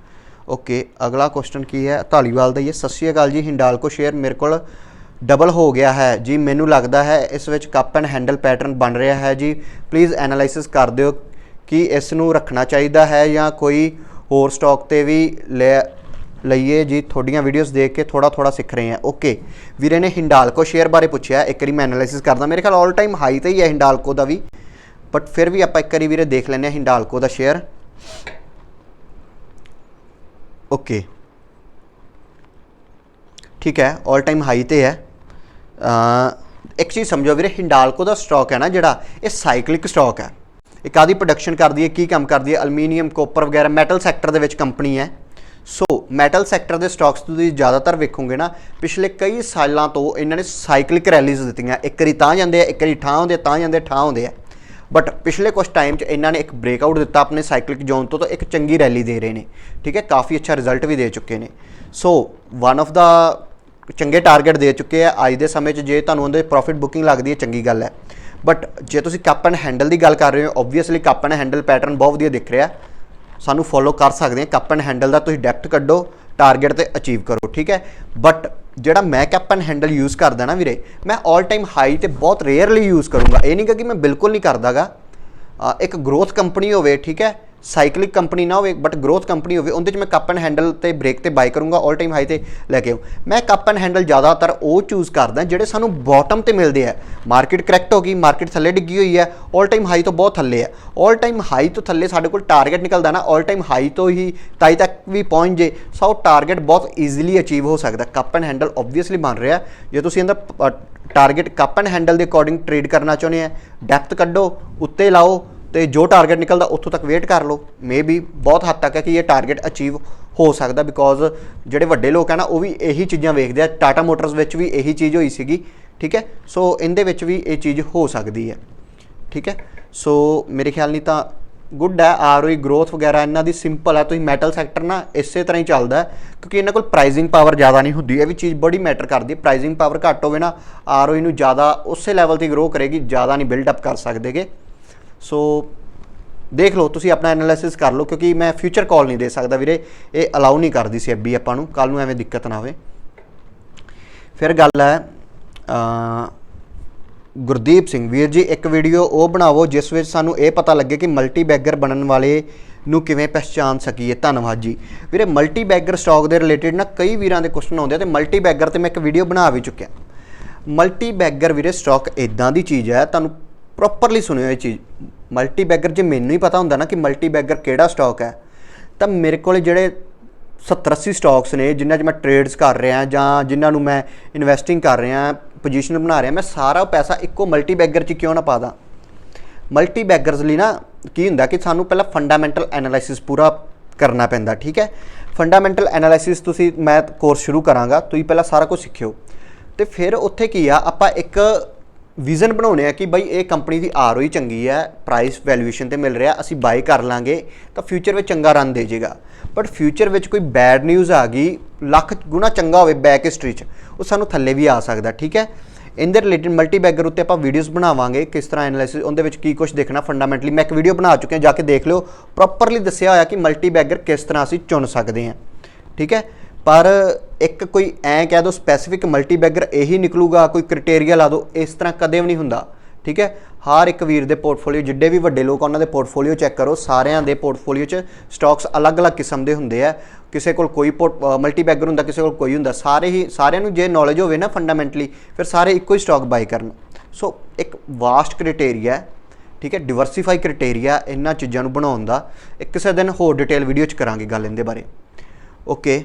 Speaker 1: ਓਕੇ ਅਗਲਾ ਕੁਐਸਚਨ ਕੀ ਹੈ? ਧਾਲੀਵਾਲ ਦਾ ਇਹ ਸਤਿ ਸ਼੍ਰੀ ਅਕਾਲ ਜੀ, ਹਿੰਡਾਲਕੋ ਸ਼ੇਅਰ ਮੇਰੇ ਕੋਲ ਡਬਲ ਹੋ ਗਿਆ ਹੈ। ਜੀ, ਮੈਨੂੰ ਲੱਗਦਾ ਹੈ ਇਸ ਵਿੱਚ ਕੱਪ ਐਂਡ ਹੈਂਡਲ ਪੈਟਰਨ ਬਣ ਰਿਹਾ ਹੈ। ਜੀ ਪਲੀਜ਼ ਐਨਾਲਾਈਸਿਸ ਕਰ ਦਿਓ ਕਿ ਇਸ ਨੂੰ ਰੱਖਣਾ ਚਾਹੀਦਾ ਹੈ ਜਾਂ ਕੋਈ ਹੋਰ ਸਟਾਕ ਤੇ ਵੀ ਲੈ ਲਈਏ। ਜੀ, ਤੁਹਾਡੀਆਂ ਵੀਡੀਓਜ਼ ਦੇਖ ਕੇ ਥੋੜਾ ਥੋੜਾ ਸਿੱਖ ਰਹੇ ਹਾਂ। ਓਕੇ ਵੀਰੇ ਨੇ ਹਿੰਡਾਲਕੋ ਸ਼ੇਅਰ ਬਾਰੇ ਪੁੱਛਿਆ। ਇੱਕ ਵਾਰੀ ਮੈਂ ਐਨਾਲਾਈਸਿਸ ਕਰਦਾ। ਮੇਰੇ ਖਿਆਲ ਆਲ ਟਾਈਮ ਹਾਈ ਤੇ ਹੀ ਹੈ ਹਿੰਡਾਲਕੋ ਦਾ ਵੀ। ਬਟ ਫਿਰ ਵੀ ਆਪਾਂ ਇੱਕ ਵਾਰੀ ਵੀਰੇ ਦੇਖ ਲੈਂਦੇ ਹਾਂ ਹਿੰਡਾਲਕੋ ਦਾ ਸ਼ੇਅਰ ਓਕੇ ਠੀਕ ਹੈ ਆਲ ਟਾਈਮ ਹਾਈ ਤੇ ਹੈ। ਇੱਕ ਚੀਜ਼ ਸਮਝੋ ਵੀਰੇ ਹਿੰਡਾਲਕੋ ਦਾ ਸਟਾਕ ਹੈ ਨਾ ਜਿਹੜਾ, ਇਹ ਸਾਈਕਲਿਕ ਸਟਾਕ ਹੈ। ਇਹ ਕਾਦੀ ਪ੍ਰੋਡਕਸ਼ਨ ਕਰਦੀ ਹੈ, ਕੀ ਕੰਮ ਕਰਦੀ ਹੈ? ਅਲਮੀਨੀਅਮ ਕੋਪਰ ਵਗੈਰਾ ਮੈਟਲ ਸੈਕਟਰ ਦੇ ਵਿੱਚ ਕੰਪਨੀ ਹੈ। ਸੋ ਮੈਟਲ ਸੈਕਟਰ ਦੇ ਸਟਾਕਸ ਤੁਸੀਂ ਜ਼ਿਆਦਾਤਰ ਵੇਖੋਗੇ ਨਾ, ਪਿਛਲੇ ਕਈ ਸਾਲਾਂ ਤੋਂ ਇਹਨਾਂ ਨੇ ਸਾਈਕਲਿਕ ਰੈਲੀਜ਼ ਦਿੱਤੀਆਂ। ਇੱਕ ਵਾਰੀ ਤਾਂ ਜਾਂਦੇ ਆ, ਇੱਕ ਵਾਰੀ ਠਾਂ ਹੁੰਦੇ ਤਾਂ ਜਾਂਦੇ ਠਾਂ ਹੁੰਦੇ ਆ। ਬਟ ਪਿਛਲੇ ਕੁਝ ਟਾਈਮ 'ਚ ਇਹਨਾਂ ਨੇ ਇੱਕ ਬ੍ਰੇਕਆਊਟ ਦਿੱਤਾ ਆਪਣੇ ਸਾਈਕਲਿਕ ਜ਼ੋਨ ਤੋਂ, ਤਾਂ ਇੱਕ ਚੰਗੀ ਰੈਲੀ ਦੇ ਰਹੇ ਨੇ। ਠੀਕ ਹੈ? ਕਾਫੀ ਅੱਛਾ ਰਿਜ਼ਲਟ ਵੀ ਦੇ ਚੁੱਕੇ ਨੇ। ਸੋ ਵਨ ਆਫ ਦਾ ਚੰਗੇ ਟਾਰਗੇਟ ਦੇ ਚੁੱਕੇ ਆ। ਅੱਜ ਦੇ ਸਮੇਂ 'ਚ ਜੇ ਤੁਹਾਨੂੰ ਉਹਦੇ ਪ੍ਰੋਫਿਟ ਬੁਕਿੰਗ ਲੱਗਦੀ ਹੈ, ਚੰਗੀ ਗੱਲ ਹੈ। ਬਟ ਜੇ ਤੁਸੀਂ ਕੱਪ ਐਂਡ ਹੈਂਡਲ ਦੀ ਗੱਲ ਕਰ ਰਹੇ ਹੋ obviously cup and handle pattern ਬਹੁਤ ਵਧੀਆ ਦਿਖ ਰਿਹਾ। ਸਾਨੂੰ ਫੋਲੋ ਕਰ ਸਕਦੇ ਆ ਕੱਪ ਐਂਡ ਹੈਂਡਲ ਦਾ ਤੁਸੀਂ ਡੈਪਥ ਕੱਢੋ। ਟਾਰਗੇਟ ਤੇ ਅਚੀਵ ਕਰੋ ਠੀਕ ਹੈ? ਬਟ ਜਿਹੜਾ ਮੈਂ ਕੈਪ ਹੈਂਡਲ ਯੂਜ਼ ਕਰਦਾ ਨਾ ਵੀਰੇ ਮੈਂ 올 ਟਾਈਮ ਹਾਈ ਤੇ ਬਹੁਤ ਰੇਅਰਲੀ ਯੂਜ਼ ਕਰੂੰਗਾ। ਇਹ ਨਹੀਂ ਕਿ ਮੈਂ ਬਿਲਕੁਲ ਨਹੀਂ ਕਰਦਾਗਾ। ਅ, ਇੱਕ ਗਰੋਥ ਕੰਪਨੀ ਹੋਵੇ ਠੀਕ ਹੈ? ਸਾਈਕਲਿਕ ਕੰਪਨੀ ਨਾ ਹੋਵੇ ਬਟ ਗਰੋਥ ਕੰਪਨੀ ਹੋਵੇ ਉਹਦੇ ਚ ਮੈਂ ਕੱਪ ਐਂਡ ਹੈਂਡਲ ਤੇ ਬ੍ਰੇਕ ਤੇ ਬਾਈ ਕਰੂੰਗਾ 올 ਟਾਈਮ ਹਾਈ ਤੇ ਲੈ ਕੇ ਆਉਂ ਮੈਂ ਕੱਪ ਐਂਡ ਹੈਂਡਲ ਜ਼ਿਆਦਾਤਰ ਉਹ ਚੂਜ਼ ਕਰਦਾ ਜਿਹੜੇ ਸਾਨੂੰ ਬਾਟਮ ਤੇ ਮਿਲਦੇ ਆ ਮਾਰਕੀਟ ਕਰੈਕਟ ਹੋ ਗਈ ਮਾਰਕੀਟ ਥੱਲੇ ਡਿੱਗੀ ਹੋਈ ਹੈ 올 ਟਾਈਮ ਹਾਈ ਤੋਂ ਬਹੁਤ ਥੱਲੇ ਹੈ 올 ਟਾਈਮ ਹਾਈ ਤੋਂ ਥੱਲੇ ਸਾਡੇ ਕੋਲ ਟਾਰਗੇਟ ਨਿਕਲਦਾ ਨਾ 올 ਟਾਈਮ ਹਾਈ ਤੋਂ ਹੀ ਤਾਈ ਤੱਕ ਵੀ ਪਹੁੰਚ ਜੇ ਸੋ ਟਾਰਗੇਟ ਬਹੁਤ ਈਜ਼ੀਲੀ ਅਚੀਵ ਹੋ ਸਕਦਾ ਕੱਪ ਐਂਡ ਹੈਂਡਲ ਆਬਵੀਅਸਲੀ ਬਣ ਰਿਹਾ ਜੇ ਤੁਸੀਂ ਇਹਦਾ ਟਾਰਗੇਟ ਕੱਪ ਐਂਡ ਹੈਂਡਲ ਦੇ ਅਕੋਰਡਿੰਗ ਟ੍ਰੇਡ ਕਰਨਾ ਚਾਹੁੰਦੇ ਆ ਡੈਪਥ ਕੱਢੋ ਉੱਤੇ ਲਾਓ ਤੇ ਜੋ ਟਾਰਗੇਟ ਨਿਕਲਦਾ ਉੱਥੋਂ ਤੱਕ ਵੇਟ ਕਰ ਲਓ। ਮੇ ਵੀ ਬਹੁਤ ਹੱਦ ਤੱਕ ਹੈ ਕਿ ਇਹ ਟਾਰਗੇਟ ਅਚੀਵ ਹੋ ਸਕਦਾ ਬਿਕੋਜ਼ ਜਿਹੜੇ ਵੱਡੇ ਲੋਕ ਆ ਨਾ, ਉਹ ਵੀ ਇਹੀ ਚੀਜ਼ਾਂ ਵੇਖਦੇ ਆ। ਟਾਟਾ ਮੋਟਰਸ ਵਿੱਚ ਵੀ ਇਹੀ ਚੀਜ਼ ਹੋਈ ਸੀਗੀ, ਠੀਕ ਹੈ? ਸੋ ਇਹਦੇ ਵਿੱਚ ਵੀ ਇਹ ਚੀਜ਼ ਹੋ ਸਕਦੀ ਹੈ, ਠੀਕ ਹੈ? ਸੋ ਮੇਰੇ ਖਿਆਲ ਨਹੀਂ ਤਾਂ ਗੁੱਡ ਹੈ ਆਰਓਈ ਗਰੋਥ ਵਗੈਰਾ ਇਹਨਾਂ ਦੀ ਸਿੰਪਲ ਹੈ। ਤੁਸੀਂ ਮੈਟਲ ਸੈਕਟਰ ਨਾ ਇਸੇ ਤਰ੍ਹਾਂ ਹੀ ਚੱਲਦਾ ਕਿਉਂਕਿ ਇਹਨਾਂ ਕੋਲ ਪ੍ਰਾਈਸਿੰਗ ਪਾਵਰ ਜ਼ਿਆਦਾ ਨਹੀਂ ਹੁੰਦੀ। ਇਹ ਵੀ ਚੀਜ਼ ਬੜੀ ਮੈਟਰ ਕਰਦੀ ਹੈ। ਪ੍ਰਾਈਸਿੰਗ ਪਾਵਰ ਘੱਟ ਹੋਵੇ ਨਾ ਆਰਓਈ ਨੂੰ ਜ਼ਿਆਦਾ ਉਸੇ ਲੈਵਲ ਤੇ ਗਰੋ ਕਰੇਗੀ, ਜ਼ਿਆਦਾ ਨਹੀਂ ਬਿਲਡ ਅਪ ਕਰ ਸਕਦੇਗੇ। ਸੋ ਦੇਖ ਲਓ, ਤੁਸੀਂ ਆਪਣਾ ਐਨਾਲਿਸਿਸ ਕਰ ਲਓ, ਕਿਉਂਕਿ ਮੈਂ ਫਿਊਚਰ ਕਾਲ ਨਹੀਂ ਦੇ ਸਕਦਾ ਵੀਰੇ। ਇਹ ਅਲਾਉ ਨਹੀਂ ਕਰਦੀ ਸੀ ਐਬੀ ਆਪਾਂ ਨੂੰ। ਕੱਲ ਨੂੰ ਐਵੇਂ ਦਿੱਕਤ ਨਾ ਹੋਵੇ ਫਿਰ ਗੱਲ ਹੈ ਗੁਰਦੀਪ ਸਿੰਘ। ਵੀਰ ਜੀ, ਇੱਕ ਵੀਡੀਓ ਉਹ ਬਣਾਵੋ, ਜਿਸ ਵਿੱਚ ਸਾਨੂੰ ਇਹ ਪਤਾ ਲੱਗੇ ਕਿ ਮਲਟੀ ਬੈਗਰ ਬਣਨ ਵਾਲੇ ਨੂੰ ਕਿਵੇਂ ਪਛਾਣ ਸਕੀਏ। ਧੰਨਵਾਦ ਜੀ। ਵੀਰੇ ਮਲਟੀ ਬੈਗਰ ਸਟਾਕ ਦੇ ਰਿਲੇਟਡ ਨਾ ਕਈ ਵੀਰਾਂ ਦੇ ਕੁਐਸਚਨ ਆਉਂਦੇ ਆ ਤੇ ਮਲਟੀ ਬੈਗਰ ਤੇ ਮੈਂ ਇੱਕ ਵੀਡੀਓ ਬਣਾ ਵੀ ਚੁੱਕਿਆ। ਮਲਟੀ ਬੈਗਰ ਵੀਰੇ ਸਟਾਕ ਇਦਾਂ ਦੀ ਚੀਜ਼ ਹੈ, ਤੁਹਾਨੂੰ ਪ੍ਰੋਪਰਲੀ ਸੁਣਿਓ ਇਹ ਚੀਜ਼। ਮਲਟੀ ਬੈਗਰ ਜੇ ਮੈਨੂੰ ਹੀ ਪਤਾ ਹੁੰਦਾ ਨਾ ਕਿ ਮਲਟੀ ਬੈਗਰ ਕਿਹੜਾ ਸਟਾਕ ਹੈ, ਤਾਂ ਮੇਰੇ ਕੋਲ ਜਿਹੜੇ 70 80 ਸਟਾਕਸ ਨੇ ਜਿਨ੍ਹਾਂ 'ਚ ਮੈਂ ਟ੍ਰੇਡਸ ਕਰ ਰਿਹਾ ਜਾਂ ਜਿਨ੍ਹਾਂ ਨੂੰ ਮੈਂ ਇਨਵੈਸਟਿੰਗ ਕਰ ਰਿਹਾ ਪੋਜੀਸ਼ਨ ਬਣਾ ਰਿਹਾ, ਮੈਂ ਸਾਰਾ ਪੈਸਾ ਇੱਕੋ ਮਲਟੀ ਬੈਗਰ 'ਚ ਕਿਉਂ ਨਾ ਪਾ ਦਾਂ? ਮਲਟੀ ਬੈਗਰਸ ਲਈ ਨਾ ਕੀ ਹੁੰਦਾ ਕਿ ਸਾਨੂੰ ਪਹਿਲਾਂ ਫੰਡਾਮੈਂਟਲ ਐਨਾਲਿਸਿਸ ਪੂਰਾ ਕਰਨਾ ਪੈਂਦਾ, ਠੀਕ ਹੈ? ਫੰਡਾਮੈਂਟਲ ਐਨਾਲਿਸਿਸ ਤੁਸੀਂ, ਮੈਂ ਕੋਰਸ ਸ਼ੁਰੂ ਕਰਾਂਗਾ, ਤੁਸੀਂ ਪਹਿਲਾਂ ਸਾਰਾ ਕੁਝ ਸਿੱਖਿਓ। ਤੇ ਫਿਰ ਉੱਥੇ ਕੀ ਆ, ਆਪਾਂ ਇੱਕ ਵਿਜ਼ਨ ਬਣਾਉਣੇ ਆ ਕਿ ਬਈ ਇਹ ਕੰਪਨੀ ਦੀ ਆਰਓਈ ਚੰਗੀ ਹੈ ਪ੍ਰਾਈਸ ਵੈਲੂਏਸ਼ਨ ਤੇ ਮਿਲ ਰਿਹਾ, ਅਸੀਂ ਬਾਈ ਕਰ ਲਾਂਗੇ, ਤਾਂ ਫਿਊਚਰ ਵਿੱਚ ਚੰਗਾ ਰਨ ਦੇ ਜੇਗਾ। ਬਟ ਫਿਊਚਰ ਵਿੱਚ ਕੋਈ ਬੈਡ ਨਿਊਜ਼ ਆ ਗਈ, ਲੱਖ ਗੁਣਾ ਚੰਗਾ ਹੋਵੇ ਬੈਕ ਹਿਸਟਰੀ 'ਚ, ਉਹ ਸਾਨੂੰ ਥੱਲੇ ਵੀ ਆ ਸਕਦਾ, ਠੀਕ ਹੈ? ਇਹਦੇ ਰਿਲੇਟਡ ਮਲਟੀ ਬੈਗਰ ਉੱਤੇ ਆਪਾਂ ਵੀਡੀਓਜ਼ ਬਣਾਵਾਂਗੇ, ਕਿਸ ਤਰ੍ਹਾਂ ਐਨਾਲਿਸਿਸ ਉਹਦੇ ਵਿੱਚ ਕੀ ਕੁਝ ਦੇਖਣਾ ਫੰਡਾਮੈਂਟਲੀ ਮੈਂ ਇੱਕ ਵੀਡੀਓ ਬਣਾ ਚੁੱਕਿਆ, ਜਾ ਕੇ ਦੇਖ ਲਿਓ ਪ੍ਰੋਪਰਲੀ ਦੱਸਿਆ ਹੋਇਆ ਕਿ ਮਲਟੀ ਬੈਗਰ ਕਿਸ ਤਰ੍ਹਾਂ ਅਸੀਂ ਚੁਣ ਸਕਦੇ ਹਾਂ, ਠੀਕ ਹੈ? ਪਰ ਇੱਕ ਕੋਈ ਐਂ ਕਹਿ ਦੋ ਸਪੈਸੀਫਿਕ ਮਲਟੀਬੈਗਰ ਇਹੀ ਨਿਕਲੂਗਾ ਕੋਈ ਕ੍ਰਾਈਟੇਰੀਆ ਲਾ ਦੋ ਇਸ ਤਰ੍ਹਾਂ ਕਦੇ ਵੀ ਨਹੀਂ ਹੁੰਦਾ। ਠੀਕ ਹੈ? ਹਰ ਇੱਕ ਵੀਰ ਦੇ ਪੋਰਟਫੋਲੀਓ ਜਿੱਡੇ ਵੀ ਵੱਡੇ ਲੋਕ ਆ, ਉਹਨਾਂ ਦੇ ਪੋਰਟਫੋਲੀਓ ਚੈੱਕ ਕਰੋ। ਸਾਰਿਆਂ ਦੇ ਪੋਰਟਫੋਲੀਓ 'ਚ ਸਟਾਕਸ ਅਲੱਗ-ਅਲੱਗ ਕਿਸਮ ਦੇ ਹੁੰਦੇ ਆ। ਕਿਸੇ ਕੋਲ ਕੋਈ ਮਲਟੀ ਬੈਗਰ ਹੁੰਦਾ ਕਿਸੇ ਕੋਲ ਕੋਈ ਹੁੰਦਾ। ਸਾਰੇ ਹੀ ਸਾਰਿਆਂ ਨੂੰ ਜੇ ਨੌਲੇਜ ਹੋਵੇ ਨਾ ਫੰਡਾਮੈਂਟਲੀ ਫਿਰ ਸਾਰੇ ਇੱਕੋ ਹੀ ਸਟਾਕ ਬਾਈ ਕਰਨ। ਸੋ ਇੱਕ ਵਾਸਟ ਕ੍ਰਾਈਟੇਰੀਆ ਹੈ। ਠੀਕ ਹੈ? ਡਿਵਰਸੀਫਾਈ ਕ੍ਰਾਈਟੇਰੀਆ ਇਹਨਾਂ ਚੀਜ਼ਾਂ ਨੂੰ ਬਣਾਉਣ ਦਾ। ਇੱਕ ਕਿਸੇ ਦਿਨ ਹੋਰ ਡਿਟੇਲ ਵੀਡੀਓ 'ਚ ਕਰਾਂਗੇ ਗੱਲ ਇਹਦੇ ਬਾਰੇ। ਓਕੇ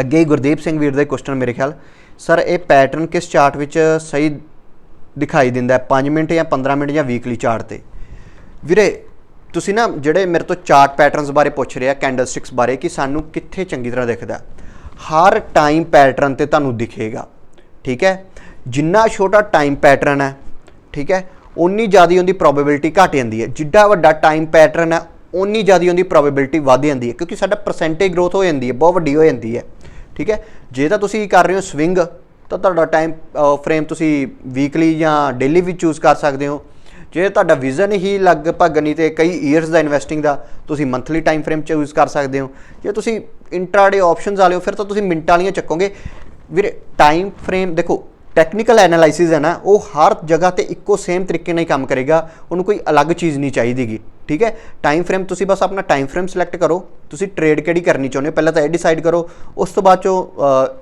Speaker 1: ਅੱਗੇ ਗੁਰਦੀਪ ਸਿੰਘ ਵੀਰ ਦਾ ਕੁਐਸਚਨ ਮੇਰੇ ਖਿਆਲ। ਸਰ ਇਹ ਪੈਟਰਨ ਕਿਸ ਚਾਰਟ ਵਿੱਚ ਸਹੀ ਦਿਖਾਈ ਦਿੰਦਾ ਹੈ? 5 ਮਿੰਟ ਜਾਂ 15 ਮਿੰਟ ਜਾਂ ਵੀਕਲੀ ਚਾਰਟ ਤੇ? ਵੀਰੇ, ਤੁਸੀਂ ਨਾ ਜਿਹੜੇ ਮੇਰੇ ਤੋਂ ਚਾਰਟ ਪੈਟਰਨਸ ਬਾਰੇ ਪੁੱਛ ਰਹੇ ਆ ਕੈਂਡਲਸਟਿਕਸ ਬਾਰੇ, ਕਿ ਸਾਨੂੰ ਕਿੱਥੇ ਚੰਗੀ ਤਰ੍ਹਾਂ ਦਿਖਦਾ ਹਰ ਟਾਈਮ ਪੈਟਰਨ ਤੇ ਤੁਹਾਨੂੰ ਦਿਖੇਗਾ। ਠੀਕ ਹੈ? ਜਿੰਨਾ ਛੋਟਾ ਟਾਈਮ ਪੈਟਰਨ ਹੈ, ਠੀਕ ਹੈ ਉਨੀ ਜ਼ਿਆਦਾ ਉਹਦੀ ਪ੍ਰੋਬੇਬਿਲਿਟੀ ਘਟ ਜਾਂਦੀ ਹੈ। ਜਿੱਡਾ ਵੱਡਾ ਟਾਈਮ ਪੈਟਰਨ ਹੈ ਉਨੀ ਜ਼ਿਆਦਾ ਉਹਦੀ ਪ੍ਰੋਬੇਬਿਲਿਟੀ ਵੱਧ ਜਾਂਦੀ ਹੈ, ਕਿਉਂਕਿ ਸਾਡਾ ਪਰਸੈਂਟੇਜ ਗਰੋਥ ਹੋ ਜਾਂਦੀ ਹੈ, ਬਹੁਤ ਵੱਡੀ ਹੋ ਜਾਂਦੀ ਹੈ। ਠੀਕ ਹੈ? ਜੇ ਤਾਂ ਤੁਸੀਂ ਕਰ ਰਹੇ ਹੋ ਸਵਿੰਗ ਤਾਂ ਤੁਹਾਡਾ ਟਾਈਮ ਫਰੇਮ ਤੁਸੀਂ ਵੀਕਲੀ ਜਾਂ ਡੇਲੀ ਵੀ ਚੂਜ਼ ਕਰ ਸਕਦੇ ਹੋ। ਜੇ ਤੁਹਾਡਾ ਵਿਜ਼ਨ ਹੀ ਲਗਭਗ ਨਹੀਂ ਤੇ ਕਈ ਇਅਰਸ ਦਾ ਇਨਵੈਸਟਿੰਗ ਦਾ, ਤੁਸੀਂ ਮੰਥਲੀ ਟਾਈਮ ਫਰੇਮ ਚੂਜ਼ ਕਰ ਸਕਦੇ ਹੋ। ਜੇ ਤੁਸੀਂ ਇੰਟਰਾਡੇ ਆਪਸ਼ਨਸ ਵਾਲੇ ਹੋ, ਫਿਰ ਤਾਂ ਤੁਸੀਂ ਮਿੰਟਾਂ ਵਾਲੀਆਂ ਚੱਕੋਗੇ। ਵੀਰੇ ਟਾਈਮ ਫਰੇਮ ਦੇਖੋ ਟੈਕਨੀਕਲ ਐਨਾਲਾਈਸਿਸ ਹੈ ਨਾ, ਉਹ ਹਰ ਜਗ੍ਹਾ ਤੇ ਇੱਕੋ ਸੇਮ ਤਰੀਕੇ ਨਾਲ ਹੀ ਕੰਮ ਕਰੇਗਾ, ਉਹਨੂੰ ਕੋਈ ਅਲੱਗ ਚੀਜ਼ ਨਹੀਂ ਚਾਹੀਦੀਗੀ, ਠੀਕ ਹੈ? ਟਾਈਮ ਫਰੇਮ ਤੁਸੀਂ ਬਸ ਆਪਣਾ ਟਾਈਮ ਫਰੇਮ ਸਿਲੈਕਟ ਕਰੋ, ਤੁਸੀਂ ਟ੍ਰੇਡ ਕਿਹੜੀ ਕਰਨੀ ਚਾਹੁੰਦੇ ਹੋ, ਪਹਿਲਾਂ ਤਾਂ ਇਹ ਡਿਸਾਈਡ ਕਰੋ, ਉਸ ਤੋਂ ਬਾਅਦ ਚੋਂ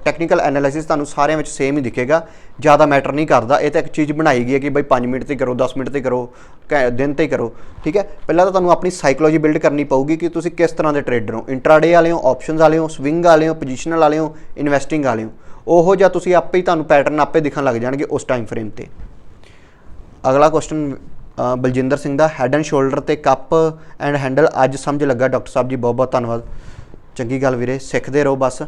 Speaker 1: ਟੈਕਨੀਕਲ ਐਨਾਲਾਈਸਿਸ ਤੁਹਾਨੂੰ ਸਾਰਿਆਂ ਵਿੱਚ ਸੇਮ ਹੀ ਦਿਖੇਗਾ, ਜ਼ਿਆਦਾ ਮੈਟਰ ਨਹੀਂ ਕਰਦਾ, ਇਹ ਤਾਂ ਇੱਕ ਚੀਜ਼ ਬਣਾਈ ਗਈ ਹੈ ਕਿ ਬਈ 5 ਮਿੰਟ ਤੇ ਕਰੋ 10 ਮਿੰਟ ਤੇ ਕਰੋ ਘੈ- ਦਿਨ ਤੇ ਕਰੋ, ਠੀਕ ਹੈ? ਪਹਿਲਾਂ ਤਾਂ ਤੁਹਾਨੂੰ ਆਪਣੀ ਸਾਈਕੋਲੋਜੀ ਬਿਲਡ ਕਰਨੀ ਪਊਗੀ ਕਿ ਤੁਸੀਂ ਕਿਸ ਤਰ੍ਹਾਂ ਦੇ ਟ੍ਰੇਡਰ ਹੋ ਇੰਟਰਾਡੇ ਵਾਲੇ ਹੋ ਆਪਸ਼ਨਸ ਵਾਲੇ ਹੋ ਸਵਿੰਗ ਵਾਲੇ ਹੋ ਪੋਜੀਸ਼ਨਲ ਵਾਲੇ ਹੋ ਇਨਵੈਸਟਿੰਗ ਵਾਲੇ ਹੋ। ਉਹੋ ਜਿਹਾ ਤੁਸੀਂ ਆਪੇ ਹੀ ਤੁਹਾਨੂੰ ਪੈਟਰਨ ਆਪੇ ਦਿਖਣ ਲੱਗ ਜਾਣਗੇ ਉਸ ਟਾਈਮ ਫਰੇਮ ਤੇ। ਅਗਲਾ ਕੁਐਸਚਨ ਬਲਜਿੰਦਰ ਸਿੰਘ ਦਾ ਹੈਡ ਐਂਡ ਸ਼ੋਲਡਰ ਤੇ ਕੱਪ ਐਂਡ ਹੈਂਡਲ ਅੱਜ ਸਮਝ ਲੱਗਾ ਡਾਕਟਰ ਸਾਹਿਬ ਜੀ, ਬਹੁਤ ਬਹੁਤ ਧੰਨਵਾਦ। ਚੰਗੀ ਗੱਲ ਵੀਰੇ, ਸਿੱਖਦੇ ਰਹੋ ਬਸ।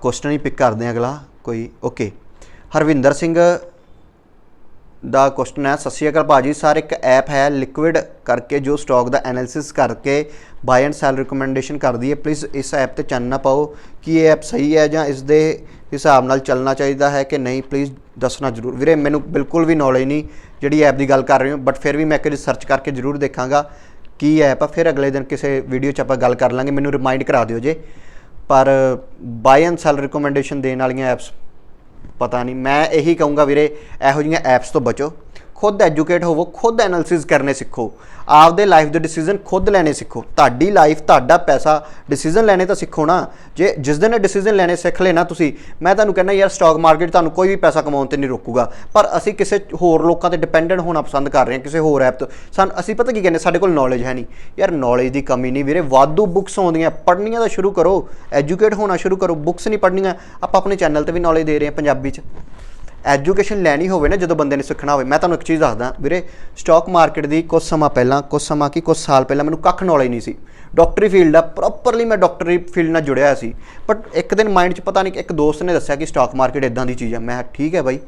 Speaker 1: ਕੁਐਸਚਨ ਹੀ ਪਿਕ ਕਰਦੇ ਹਾਂ ਅਗਲਾ, ਕੋਈ ਓਕੇ ਹਰਵਿੰਦਰ ਸਿੰਘ ਦਾ ਕੁਐਸਚਨ ਹੈ। ਸਤਿ ਸ਼੍ਰੀ ਅਕਾਲ ਭਾਜੀ। ਸਰ, ਇੱਕ ਐਪ ਹੈ ਲਿਕੁਇਡ ਕਰਕੇ ਜੋ ਸਟਾਕ ਦਾ ਐਨਾਲਿਸਿਸ ਕਰਕੇ ਬਾਈ ਐਂਡ ਸੈਲ ਰეკਮੈਂਡੇਸ਼ਨ ਕਰਦੀ ਹੈ। ਪਲੀਜ਼ ਇਸ ਐਪ ਤੇ ਚਾਨਣਾ ਪਾਓ ਕਿ ਇਹ ਐਪ ਸਹੀ ਹੈ ਜਾਂ ਇਸ ਦੇ ਹਿਸਾਬ ਨਾਲ ਚੱਲਣਾ ਚਾਹੀਦਾ ਹੈ ਕਿ ਨਹੀਂ। ਪਲੀਜ਼ ਦੱਸਣਾ ਜ਼ਰੂਰ। ਵੀਰੇ, ਮੈਨੂੰ ਬਿਲਕੁਲ ਵੀ ਨੌਲੇਜ ਨਹੀਂ ਜਿਹੜੀ ਐਪ ਦੀ ਗੱਲ ਕਰ ਰਹੇ ਹੋ ਬਟ ਫਿਰ ਵੀ ਮੈਂ ਇੱਕ ਰਿਸਰਚ ਕਰਕੇ ਜ਼ਰੂਰ ਦੇਖਾਂਗਾ ਕੀ ਐਪ ਆ। ਫਿਰ ਅਗਲੇ ਦਿਨ ਕਿਸੇ ਵੀਡੀਓ 'ਚ ਆਪਾਂ ਗੱਲ ਕਰ ਲਾਂਗੇ। ਮੈਨੂੰ ਰਿਮਾਈਂਡ ਕਰਾ ਦਿਓ ਜੇ। ਪਰ ਬਾਈ ਐਂਡ ਸੈਲ ਰਿਕਮੈਂਡੇਸ਼ਨ ਦੇਣ ਵਾਲੀਆਂ ਐਪਸ ਪਤਾ ਨਹੀਂ। ਮੈਂ ਇਹੀ ਕਹੂੰਗਾ ਵੀਰੇ ਇਹੋ ਜਿਹੀਆਂ ਐਪਸ ਤੋਂ ਬਚੋ। ਖੁਦ ਐਜੂਕੇਟ ਹੋਵੋ, ਖੁਦ ਐਨਾਲਿਸਿਸ ਕਰਨੇ ਸਿੱਖੋ। ਆਪਦੇ ਲਾਈਫ ਦੇ ਡਿਸੀਜਨ ਖੁਦ ਲੈਣੇ ਸਿੱਖੋ। ਤੁਹਾਡੀ ਲਾਈਫ ਤੁਹਾਡਾ ਪੈਸਾ ਡਿਸੀਜਨ ਲੈਣੇ ਤਾਂ ਸਿੱਖੋ ਨਾ। ਜੇ ਜਿਸ ਦਿਨ ਇਹ ਡਿਸੀਜਨ ਲੈਣੇ ਸਿੱਖ ਲੈਣਾ ਤੁਸੀਂ, ਮੈਂ ਤੁਹਾਨੂੰ ਕਹਿੰਦਾ ਯਾਰ ਸਟਾਕ ਮਾਰਕੀਟ ਤੁਹਾਨੂੰ ਕੋਈ ਵੀ ਪੈਸਾ ਕਮਾਉਣ ਤੇ ਨਹੀਂ ਰੋਕੂਗਾ। ਪਰ ਅਸੀਂ ਕਿਸੇ ਹੋਰ ਲੋਕਾਂ ਤੇ ਡਿਪੈਂਡੈਂਟ ਹੋਣਾ ਪਸੰਦ ਕਰ ਰਹੇ ਹਾਂ, ਕਿਸੇ ਹੋਰ ਐਪ ਤੋਂ। ਸਾਨੂੰ, ਅਸੀਂ ਪਤਾ ਕੀ ਕਹਿੰਦੇ, ਸਾਡੇ ਕੋਲ ਨੌਲੇਜ ਹੈ ਨਹੀਂ। ਯਾਰ ਨੌਲੇਜ ਦੀ ਕਮੀ ਨਹੀਂ ਵੀਰੇ। ਵਾਧੂ ਬੁੱਕਸ ਆਉਂਦੀਆਂ, ਪੜ੍ਹਨੀਆਂ ਤਾਂ ਸ਼ੁਰੂ ਕਰੋ। ਐਜੂਕੇਟ ਹੋਣਾ ਸ਼ੁਰੂ ਕਰੋ। ਬੁੱਕਸ ਨਹੀਂ ਪੜ੍ਹਨੀਆਂ। ਆਪਾਂ ਆਪਣੇ ਚੈਨਲ ਤੇ ਵੀ ਨੌਲੇਜ ਦੇ ਰਹੇ ਹਾਂ ਪੰਜਾਬੀ 'ਚ। ਐਜੂਕੇਸ਼ਨ ਲੈਣੀ ਹੋਵੇ ਨਾ ਜਦੋਂ ਬੰਦੇ ਨੇ ਸਿੱਖਣਾ ਹੋਵੇ, ਮੈਂ ਤੁਹਾਨੂੰ ਇੱਕ ਚੀਜ਼ ਦੱਸਦਾ, ਵੀਰੇ ਸਟਾਕ ਮਾਰਕੀਟ ਦੀ ਕੁਝ ਸਮਾਂ ਪਹਿਲਾਂ ਕੁਝ ਸਮਾਂ ਕੀ ਕੁਝ ਸਾਲ ਪਹਿਲਾਂ ਮੈਨੂੰ ਕੱਖ ਨੌਲੇਜ ਨਹੀਂ ਸੀ। ਡਾਕਟਰੀ ਫੀਲਡ ਆ ਪ੍ਰੋਪਰਲੀ ਮੈਂ ਡਾਕਟਰੀ ਫੀਲਡ ਨਾਲ ਜੁੜਿਆ ਹੋਇਆ ਸੀ। ਬਟ ਇੱਕ ਦਿਨ ਮਾਈਂਡ 'ਚ ਪਤਾ ਨਹੀਂ ਇੱਕ ਦੋਸਤ ਨੇ ਦੱਸਿਆ ਕਿ ਸਟਾਕ ਮਾਰਕੀਟ ਇਦਾਂ ਦੀ ਚੀਜ਼ ਆ। ਮੈਂ ਠੀਕ ਹੈ ਬਾਈ।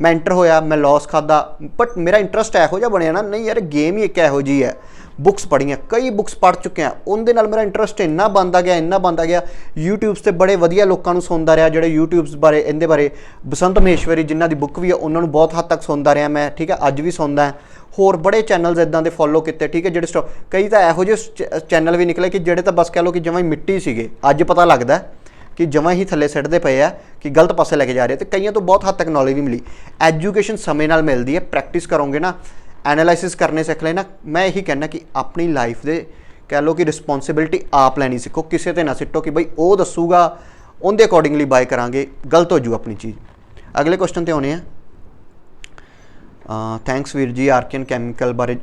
Speaker 1: ਮੈਂ ਐਂਟਰ ਹੋਇਆ, ਮੈਂ ਲਾਸ ਖਾਦਾ ਬਟ ਮੇਰਾ ਇੰਟਰਸਟ ਇਹੋ ਜਿਹਾ ਬਣਿਆ ਨਾ, ਨਹੀਂ ਯਾਰ ਗੇਮ ਹੀ ਇੱਕ ਇਹੋ ਜੀ ਹੈ। ਬੁੱਕਸ ਪੜ੍ਹੀਆਂ, ਕਈ ਬੁੱਕਸ ਪੜ੍ਹ ਚੁੱਕੇ ਆ ਉਹਦੇ ਨਾਲ ਮੇਰਾ ਇੰਟਰਸਟ ਇੰਨਾ ਬੰਦਾ ਗਿਆ, ਇੰਨਾ ਬੰਦਾ ਗਿਆ ਯੂਟਿਊਬਸ ਤੇ ਬੜੇ ਵਧੀਆ ਲੋਕਾਂ ਨੂੰ ਸੁਣਦਾ ਰਿਹਾ, ਜਿਹੜੇ ਯੂਟਿਊਬਸ ਬਾਰੇ, ਇਹਦੇ ਬਾਰੇ ਬਸੰਤ ਮਹੇਸ਼ਵਰੀ ਜਿਨ੍ਹਾਂ ਦੀ ਬੁੱਕ ਵੀ ਆ, ਉਹਨਾਂ ਨੂੰ ਬਹੁਤ ਹੱਦ ਤੱਕ ਸੁਣਦਾ ਰਿਹਾ ਮੈਂ, ਠੀਕ ਹੈ ਅੱਜ ਵੀ ਸੁਣਦਾ ਹੋਰ ਬੜੇ ਚੈਨਲਸ ਇਦਾਂ ਦੇ ਫੋਲੋ ਕੀਤੇ, ਠੀਕ ਹੈ ਜਿਹੜੇ ਸਟੋ- ਕਈ ਤਾਂ ਇਹੋ ਜਿਹੇ ਚੈਨਲ ਵੀ ਨਿਕਲੇ ਕਿ ਜਿਹੜੇ ਤਾਂ ਬਸ ਕਹ ਲਓ ਕਿ ਜਮਾਂ ਮਿੱਟੀ ਸੀਗੇ। ਅੱਜ ਪਤਾ ਲੱਗਦਾ ਕਿ ਜਮਾਂ ਹੀ ਥੱਲੇ ਸਿੱਟਦੇ ਪਏ ਆ ਕਿ ਗਲਤ ਪਾਸੇ ਲੈ ਕੇ ਜਾ ਰਹੇ ਤੇ ਕਈਆਂ ਤੋਂ ਬਹੁਤ ਹੱਦ ਤੱਕ ਨੌਲੇਜ ਵੀ ਮਿਲੀ। ਐਜੂਕੇਸ਼ਨ ਸਮੇਂ ਨਾਲ ਮਿਲਦੀ ਹੈ ਪ੍ਰੈਕਟਿਸ ਕਰੋਗੇ ਨਾ ਐਨਾਲਾਈਸਿਸ ਕਰਨੇ ਸਿੱਖ ਲੈਣਾ ਮੈਂ ਇਹੀ ਕਹਿਣਾ ਕਿ ਆਪਣੀ ਲਾਈਫ ਦੇ ਕਹਿ ਲਓ ਕਿ ਰਿਸਪੌਂਸਿਬਿਲਟੀ ਆਪ ਲੈਣੀ ਸਿੱਖੋ, ਕਿਸੇ ਤੇ ਨਾ ਸਿੱਟੋ ਕਿ ਬਈ ਉਹ ਦੱਸੂਗਾ, ਉਹਦੇ ਅਕੋਰਡਿੰਗਲੀ ਬਾਈ ਕਰਾਂਗੇ, ਗਲਤ ਹੋ ਜੂ ਆਪਣੀ ਚੀਜ਼। ਅਗਲੇ ਕੁਐਸਚਨ ਤੇ ਆਉਣੇ ਆ। ਥੈਂਕਸ ਵੀਰ ਜੀ, ਆਰਕਨ ਕੈਮੀਕਲ ਬਾਰੇ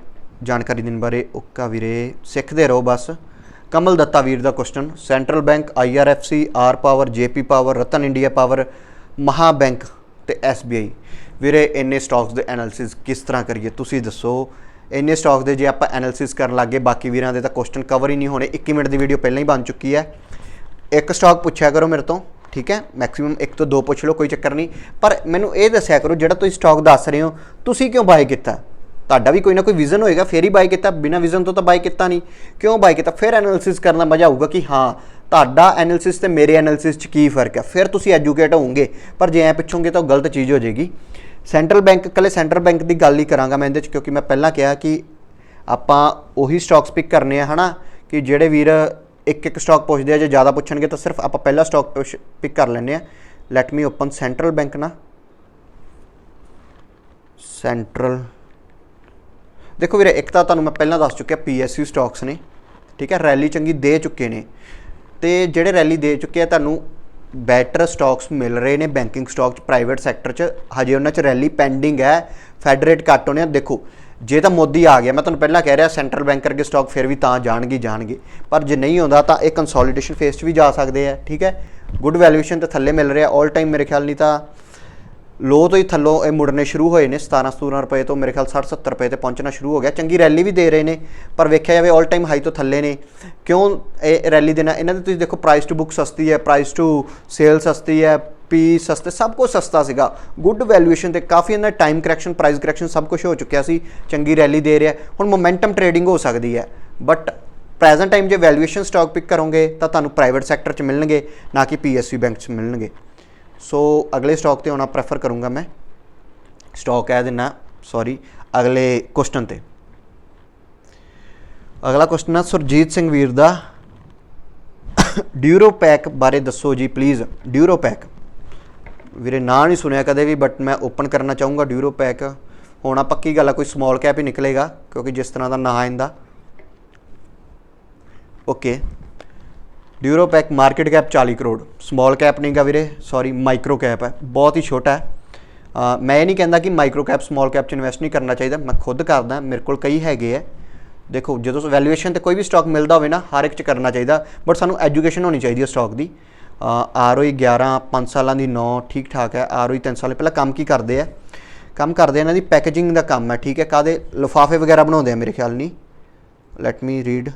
Speaker 1: ਜਾਣਕਾਰੀ ਦੇਣ ਬਾਰੇ ਓਕਾ ਵੀਰੇ, ਸਿੱਖਦੇ ਰਹੋ ਬਸ। ਕਮਲ ਦੱਤਾ ਵੀਰ ਦਾ question central bank IRFC R power JP power Ratan India power Maha bank ਤੇ ਐਸਬੀਆਈ ਵੀਰੇ, ਇੰਨੇ ਸਟਾਕਸ ਦੇ ਐਨਾਲਿਸਿਸ ਕਿਸ ਤਰ੍ਹਾਂ ਕਰੀਏ? ਤੁਸੀਂ ਦੱਸੋ। ਇੰਨੇ ਸਟਾਕ ਦੇ ਜੇ ਆਪਾਂ ਐਨਾਲਿਸਿਸ ਕਰਨ ਲੱਗੇ ਬਾਕੀ ਵੀਰਾਂ ਦੇ ਤਾਂ ਕੁਐਸਚਨ ਕਵਰ ਹੀ ਨਹੀਂ ਹੋਣੇ। 21 ਮਿੰਟ ਦੀ ਵੀਡੀਓ ਪਹਿਲਾਂ ਹੀ ਬਣ ਚੁੱਕੀ ਹੈ। ਇੱਕ ਸਟਾਕ ਪੁੱਛਿਆ ਕਰੋ ਮੇਰੇ ਤੋਂ, ਠੀਕ ਹੈ? ਮੈਕਸਿਮਮ ਇੱਕ ਤੋਂ ਦੋ ਪੁੱਛ ਲਓ, ਕੋਈ ਚੱਕਰ ਨਹੀਂ। ਪਰ ਮੈਨੂੰ ਇਹ ਦੱਸਿਆ ਕਰੋ, ਜਿਹੜਾ ਤੁਸੀਂ ਸਟਾਕ ਦੱਸ ਰਹੇ ਹੋ, ਤੁਸੀਂ ਕਿਉਂ ਬਾਏ ਕੀਤਾ? ਤੁਹਾਡਾ ਵੀ ਕੋਈ ਨਾ ਕੋਈ ਵਿਜ਼ਨ ਹੋਏਗਾ, ਫੇਰ ਹੀ ਬਾਏ ਕੀਤਾ। ਬਿਨਾ ਵਿਜ਼ਨ ਤੋਂ ਤਾਂ ਬਾਏ ਕੀਤਾ ਨਹੀਂ। ਕਿਉਂ ਬਾਏ ਕੀਤਾ? ਫਿਰ ਐਨਾਲਿਸਿਸ ਕਰਨਾ ਮਜ਼ਾ ਆਊਗਾ ਕਿ ਹਾਂ, ਤੁਹਾਡਾ ਐਨਾਲਿਸਿਸ ਤੇ ਮੇਰੇ ਐਨਾਲਿਸਿਸ 'ਚ ਕੀ ਫ਼ਰਕ ਹੈ? ਫਿਰ ਤੁਸੀਂ ਐਜੂਕੇਟ ਹੋਵੋਗੇ। ਪਰ ਜੇ ਐ ਪੁੱਛੋਗੇ ਤਾਂ ਉਹ ਗਲਤ ਚੀਜ਼ ਹੋ ਜਾਏਗੀ। ਸੈਂਟਰਲ ਬੈਂਕ ਕੱਲੇ ਸੈਂਟਰਲ ਬੈਂਕ ਦੀ ਗੱਲ ਹੀ ਕਰਾਂਗਾ ਮੈਂ ਇਹਦੇ 'ਚ, ਕਿਉਂਕਿ ਮੈਂ ਪਹਿਲਾਂ ਕਿਹਾ ਕਿ ਆਪਾਂ ਉਹੀ ਸਟਾਕਸ ਪਿਕ ਕਰਨੇ ਆ, ਹਨਾ? ਕਿ ਜਿਹੜੇ ਵੀਰ ਇੱਕ ਇੱਕ ਸਟਾਕ ਪੁੱਛਦੇ ਆ, ਜੇ ਜ਼ਿਆਦਾ ਪੁੱਛਣਗੇ ਤਾਂ ਸਿਰਫ ਆਪਾਂ ਪਹਿਲਾ ਸਟਾਕ ਪਿਕ ਕਰ ਲੈਂਦੇ ਆ। Let me open central bank ਨਾ। ਸੈਂਟਰਲ। ਦੇਖੋ ਵੀਰੇ, ਇੱਕ ਤਾਂ ਤੁਹਾਨੂੰ ਮੈਂ ਪਹਿਲਾਂ ਦੱਸ ਚੁੱਕਿਆ ਪੀਐਸਯੂ ਸਟਾਕਸ ਨੇ, ਠੀਕ ਹੈ? ਰੈਲੀ ਚੰਗੀ ਦੇ ਚੁੱਕੇ ਨੇ। ਤੇ ਜਿਹੜੇ ਰੈਲੀ ਦੇ ਚੁੱਕੇ ਆ, ਤੁਹਾਨੂੰ ਬੈਟਰ ਸਟਾਕਸ ਮਿਲ ਰਹੇ ਨੇ ਬੈਂਕਿੰਗ ਸਟਾਕ ਚ ਪ੍ਰਾਈਵੇਟ ਸੈਕਟਰ ਚ। ਹਜੇ ਉਹਨਾਂ ਚ ਰੈਲੀ ਪੈਂਡਿੰਗ ਹੈ। ਫੈਡ ਰੇਟ ਘੱਟ ਹੋਣੇ ਆ। ਦੇਖੋ, ਜੇ ਤਾਂ ਮੋਦੀ ਆ ਗਿਆ, ਮੈਂ ਤੁਹਾਨੂੰ ਪਹਿਲਾਂ ਕਹਿ ਰਿਹਾ ਸੈਂਟਰਲ ਬੈਂਕ ਕਰਕੇ ਸਟਾਕ ਫਿਰ ਵੀ ਤਾਂ ਜਾਣਗੇ ਜਾਣਗੇ। ਪਰ ਜੇ ਨਹੀਂ ਆਉਂਦਾ ਤਾਂ ਇਹ ਕੰਸੋਲੀਡੇਸ਼ਨ ਫੇਸ 'ਚ ਵੀ ਜਾ ਸਕਦੇ ਆ, ਠੀਕ ਹੈ? ਗੁੱਡ ਵੈਲਿਊਏਸ਼ਨ ਤੇ ਥੱਲੇ ਮਿਲ ਰਿਹਾ। 올 ਟਾਈਮ ਮੇਰੇ ਖਿਆਲ ਨਹੀਂ ਤਾਂ ਲੋ ਤੋਂ ਹੀ ਥੱਲੋਂ ਇਹ ਮੁੜਨੇ ਸ਼ੁਰੂ ਹੋਏ ਨੇ 17 17 ਰੁਪਏ ਤੋਂ ਮੇਰੇ ਖਿਆਲ 60 70 ਰੁਪਏ ਤੇ ਪਹੁੰਚਣਾ ਸ਼ੁਰੂ ਹੋ ਗਿਆ। ਚੰਗੀ ਰੈਲੀ ਵੀ ਦੇ ਰਹੇ ਨੇ, ਪਰ ਵੇਖਿਆ ਜਾਵੇ 올 ਟਾਈਮ ਹਾਈ ਤੋਂ ਥੱਲੇ ਨੇ। ਕਿਉਂ ਇਹ ਰੈਲੀ ਦੇਣਾ? ਇਹਨਾਂ ਦੇ ਤੁਸੀਂ ਦੇਖੋ ਪ੍ਰਾਈਸ ਟੂ ਬੁੱਕ ਸਸਤੀ ਹੈ ਪ੍ਰਾਈਸ ਟੂ ਸੇਲ ਸਸਤੀ ਹੈ ਪੀ ਸਸਤੇ, ਸਭ ਕੁਝ ਸਸਤਾ ਸੀਗਾ। ਗੁੱਡ ਵੈਲਿਊਏਸ਼ਨ ਤੇ ਕਾਫੀ ਇਹਨਾਂ ਟਾਈਮ ਕਰੈਕਸ਼ਨ ਪ੍ਰਾਈਸ ਕਰੈਕਸ਼ਨ ਸਭ ਕੁਝ ਹੋ ਚੁੱਕਿਆ ਸੀ। ਚੰਗੀ ਰੈਲੀ ਦੇ ਰਿਹਾ। ਹੁਣ ਮੋਮੈਂਟਮ ਟਰੇਡਿੰਗ ਹੋ ਸਕਦੀ ਹੈ। ਬਟ ਪ੍ਰੈਜ਼ੈਂਟ ਟਾਈਮ ਜੇ ਵੈਲਿਊਏਸ਼ਨ ਸਟਾਕ ਪਿਕ ਕਰੋਗੇ, ਤਾਂ ਤੁਹਾਨੂੰ ਪ੍ਰਾਈਵੇਟ ਸੈਕਟਰ 'ਚ ਮਿਲਣਗੇ, ਨਾ ਕਿ ਪੀਐਸਯੂ ਬੈਂਕ 'ਚ ਮਿਲਣਗੇ। ਸੋ ਅਗਲੇ ਸਟਾਕ ਤੇ ਆਉਣਾ ਪ੍ਰੈਫਰ ਕਰੂੰਗਾ ਮੈਂ। ਸਟਾਕ ਹੈ ਦੇਣਾ ਸੌਰੀ ਅਗਲੇ ਕੁਐਸਚਨ ਤੇ। ਅਗਲਾ ਕੁਐਸਚਨ ਹੈ ਸੁਰਜੀਤ ਸਿੰਘ ਵੀਰ ਦਾ। ਡਿਊਰੋ ਪੈਕ ਬਾਰੇ ਦੱਸੋ ਜੀ ਪਲੀਜ਼ ਡਿਊਰੋ ਪੈਕ ਵੀਰੇ, ਨਾਂ ਨਹੀਂ ਸੁਣਿਆ ਕਦੇ ਵੀ ਬਟ ਮੈਂ ਓਪਨ ਕਰਨਾ ਚਾਹੂੰਗਾ ਡਿਊਰੋ ਪੈਕ ਹੋਣਾ ਪੱਕੀ ਗੱਲ ਆ, ਕੋਈ ਸਮਾਲ ਕੈਪ ਹੀ ਨਿਕਲੇਗਾ, ਕਿਉਂਕਿ ਜਿਸ ਤਰ੍ਹਾਂ ਦਾ ਨਾਂ ਇਹਦਾ okay Duro pack market cap 40 crore. Small cap ਨਹੀਂਗਾ ਵੀਰੇ ਸੌਰੀ ਮਾਈਕਰੋ ਕੈਪ ਹੈ। ਬਹੁਤ ਹੀ ਛੋਟਾ ਹੈ। ਮੈਂ ਇਹ ਨਹੀਂ ਕਹਿੰਦਾ ਕਿ ਮਾਈਕਰੋ ਕੈਪ ਸਮਾਲ ਕੈਪ 'ਚ ਇਨਵੈਸਟ ਨਹੀਂ ਕਰਨਾ ਚਾਹੀਦਾ। ਮੈਂ ਖੁਦ ਕਰਦਾ, ਮੇਰੇ ਕੋਲ ਕਈ ਹੈਗੇ ਆ ਦੇਖੋ, ਜਦੋਂ ਵੈਲਿਊਏਸ਼ਨ ਤੇ ਕੋਈ ਵੀ ਸਟਾਕ ਮਿਲਦਾ ਹੋਵੇ ਨਾ, ਹਰ ਇੱਕ 'ਚ ਕਰਨਾ ਚਾਹੀਦਾ। ਬਟ ਸਾਨੂੰ ਐਜੂਕੇਸ਼ਨ ਹੋਣੀ ਚਾਹੀਦੀ ਹੈ ਸਟਾਕ ਦੀ। ਆਰਓਈ 11 5 ਸਾਲਾਂ ਦੀ 9 ਠੀਕ ਠਾਕ ਹੈ ਆਰਓਈ 3 ਸਾਲ ਪਹਿਲਾਂ ਕੰਮ ਕੀ ਕਰਦੇ ਆ ਕੰਮ ਕਰਦੇ ਇਹਨਾਂ ਦੀ ਪੈਕੇਜਿੰਗ ਦਾ ਕੰਮ ਹੈ, ਠੀਕ ਹੈ। ਕਾਦੇ ਲਿਫਾਫੇ ਵਗੈਰਾ ਬਣਾਉਂਦੇ ਆ ਮੇਰੇ ਖਿਆਲ ਨਹੀਂ। Let me read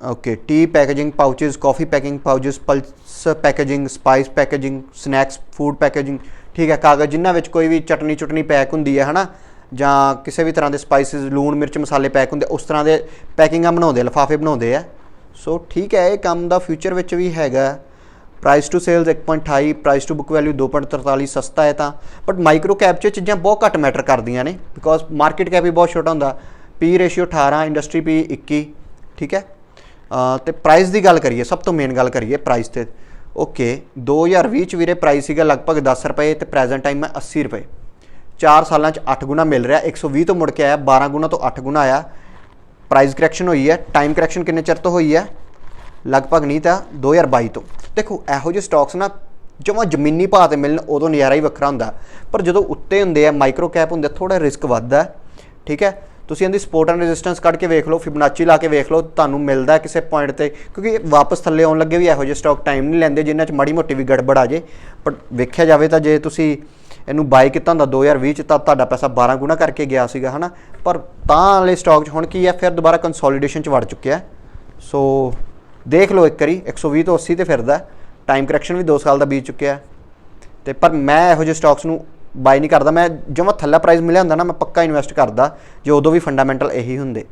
Speaker 1: okay tea packaging pouches coffee packing pouches pulse packaging spice packaging snacks food packaging ਠੀਕ ਹੈ, ਕਾਗਜ਼ ਜਿਨ੍ਹਾਂ ਵਿੱਚ ਕੋਈ ਵੀ ਚਟਨੀ ਚੁਟਨੀ ਪੈਕ ਹੁੰਦੀ ਹੈ, ਹਨਾ? ਜਾਂ ਕਿਸੇ ਵੀ ਤਰ੍ਹਾਂ ਦੇ ਸਪਾਈਸਿਸ ਲੂਣ, ਮਿਰਚ, ਮਸਾਲੇ ਪੈਕ ਹੁੰਦੇ, ਉਸ ਤਰ੍ਹਾਂ ਦੇ ਪੈਕਿੰਗਾਂ ਬਣਾਉਂਦੇ, ਲਿਫਾਫੇ ਬਣਾਉਂਦੇ ਆ। ਸੋ ਠੀਕ ਹੈ, ਇਹ ਕੰਮ ਦਾ ਫਿਊਚਰ ਵਿੱਚ ਵੀ ਹੈਗਾ। Price to sales 1.28 price to book value 2.43 ਸਸਤਾ ਹੈ ਤਾਂ। ਬਟ ਮਾਈਕਰੋ ਕੈਪ 'ਚ ਚੀਜ਼ਾਂ ਬਹੁਤ ਘੱਟ ਮੈਟਰ ਕਰਦੀਆਂ ਨੇ ਬਿਕੋਜ਼ ਮਾਰਕੀਟ ਕੈਪ ਵੀ ਬਹੁਤ ਛੋਟਾ ਹੁੰਦਾ। ਪੀ ਰੇਸ਼ੀਓ 18 ਇੰਡਸਟਰੀ ਪੀ 21 ਠੀਕ ਹੈ? ਤੇ ਪ੍ਰਾਈਸ ਦੀ ਗੱਲ ਕਰੀਏ, ਸਭ ਤੋਂ ਮੇਨ ਗੱਲ ਕਰੀਏ ਪ੍ਰਾਈਸ ਤੇ। ਓਕੇ 2020 ਚ ਵੀਰੇ ਪ੍ਰਾਈਸ ਸੀਗਾ ਲਗਭਗ 10 ਰੁਪਏ ਤੇ ਪ੍ਰੈਜ਼ੈਂਟ ਟਾਈਮ ਹੈ 80 ਰੁਪਏ। 4 ਸਾਲਾਂ ਚ 8 ਗੁਣਾ ਮਿਲ ਰਿਹਾ 120 ਤੋਂ ਮੁੜ ਕੇ ਆਇਆ 12 ਗੁਣਾ ਤੋਂ 8 ਗੁਣਾ ਆਇਆ। ਪ੍ਰਾਈਸ ਕਰੈਕਸ਼ਨ ਹੋਈ ਹੈ ਟਾਈਮ ਕਰੈਕਸ਼ਨ ਕਿੰਨੇ ਚਿਰ ਤੋਂ ਹੋਈ ਹੈ? ਲਗਭਗ ਨਹੀਂ ਤਾਂ 2022 ਤੋਂ। ਦੇਖੋ, ਇਹੋ ਜਿਹੇ ਸਟਾਕਸ ਨਾ ਜਮਾਂ ਜ਼ਮੀਨੀ ਭਾਅ ਤੇ ਮਿਲਣ ਉਦੋਂ ਨਜ਼ਾਰਾ ਹੀ ਵੱਖਰਾ ਹੁੰਦਾ। ਪਰ ਜਦੋਂ ਉੱਤੇ ਹੁੰਦੇ ਆ ਮਾਈਕਰੋ ਕੈਪ ਹੁੰਦੇ ਥੋੜਾ ਰਿਸਕ ਵੱਧਦਾ ਠੀਕ ਹੈ? ਤੁਸੀਂ ਇਹਦੀ ਸਪੋਰਟ ਐਂਡ ਰੈਜ਼ਿਸਟੈਂਸ ਕੱਢ ਕੇ ਵੇਖ ਲਓ ਫਿਬਨਾਚੀ ਲਾ ਕੇ ਵੇਖ ਲਓ, ਤੁਹਾਨੂੰ ਮਿਲਦਾ ਕਿਸੇ ਪੁਆਇੰਟ ਤੇ, ਕਿਉਂਕਿ ਵਾਪਸ ਥੱਲੇ ਆਉਣ ਲੱਗੇ ਵੀ ਇਹੋ ਜਿਹੇ ਸਟਾਕ ਟਾਈਮ ਨਹੀਂ ਲੈਂਦੇ, ਜਿਨ੍ਹਾਂ 'ਚ ਮਾੜੀ ਮੋਟੀ ਵੀ ਗੜਬੜ ਆ ਜੇ। ਪਰ ਵੇਖਿਆ ਜਾਵੇ ਤਾਂ ਜੇ ਤੁਸੀਂ ਇਹਨੂੰ ਬਾਈ ਕੀਤਾ ਹੁੰਦਾ 2020 ਚ, ਤਾਂ ਤੁਹਾਡਾ ਪੈਸਾ 12 ਗੁਣਾ ਕਰਕੇ ਗਿਆ ਸੀਗਾ, ਹਨਾ? ਪਰ ਤਾਂ ਵਾਲੇ ਸਟਾਕ 'ਚ ਹੁਣ ਕੀ ਹੈ, ਫਿਰ ਦੁਬਾਰਾ ਕੰਸੋਲੀਡੇਸ਼ਨ 'ਚ ਵੜ ਚੁੱਕਿਆ ਸੋ ਦੇਖ ਲਓ ਇੱਕ ਵਾਰੀ 120 ਤੋਂ 80 ਤੇ ਫਿਰਦਾ ਟਾਈਮ ਕਰੈਕਸ਼ਨ ਵੀ 2 ਸਾਲ ਦਾ ਬੀਤ ਚੁੱਕਿਆ ਹੈ। ਤੇ ਪਰ ਮੈਂ ਇਹੋ ਜਿਹੇ ਸਟਾਕਸ ਨੂੰ ਬਾਈ ਨਹੀਂ ਕਰਦਾ, ਮੈਂ ਜਮਾ ਥੱਲਾ ਪ੍ਰਾਈਸ ਮਿਲਿਆ ਹੁੰਦਾ ਨਾ, ਮੈਂ ਪੱਕਾ ਇਨਵੈਸਟ ਕਰਦਾ, ਜੇ ਉਦੋਂ ਵੀ ਫੰਡਾਮੈਂਟਲ ਇਹੀ ਹੁੰਦੇ।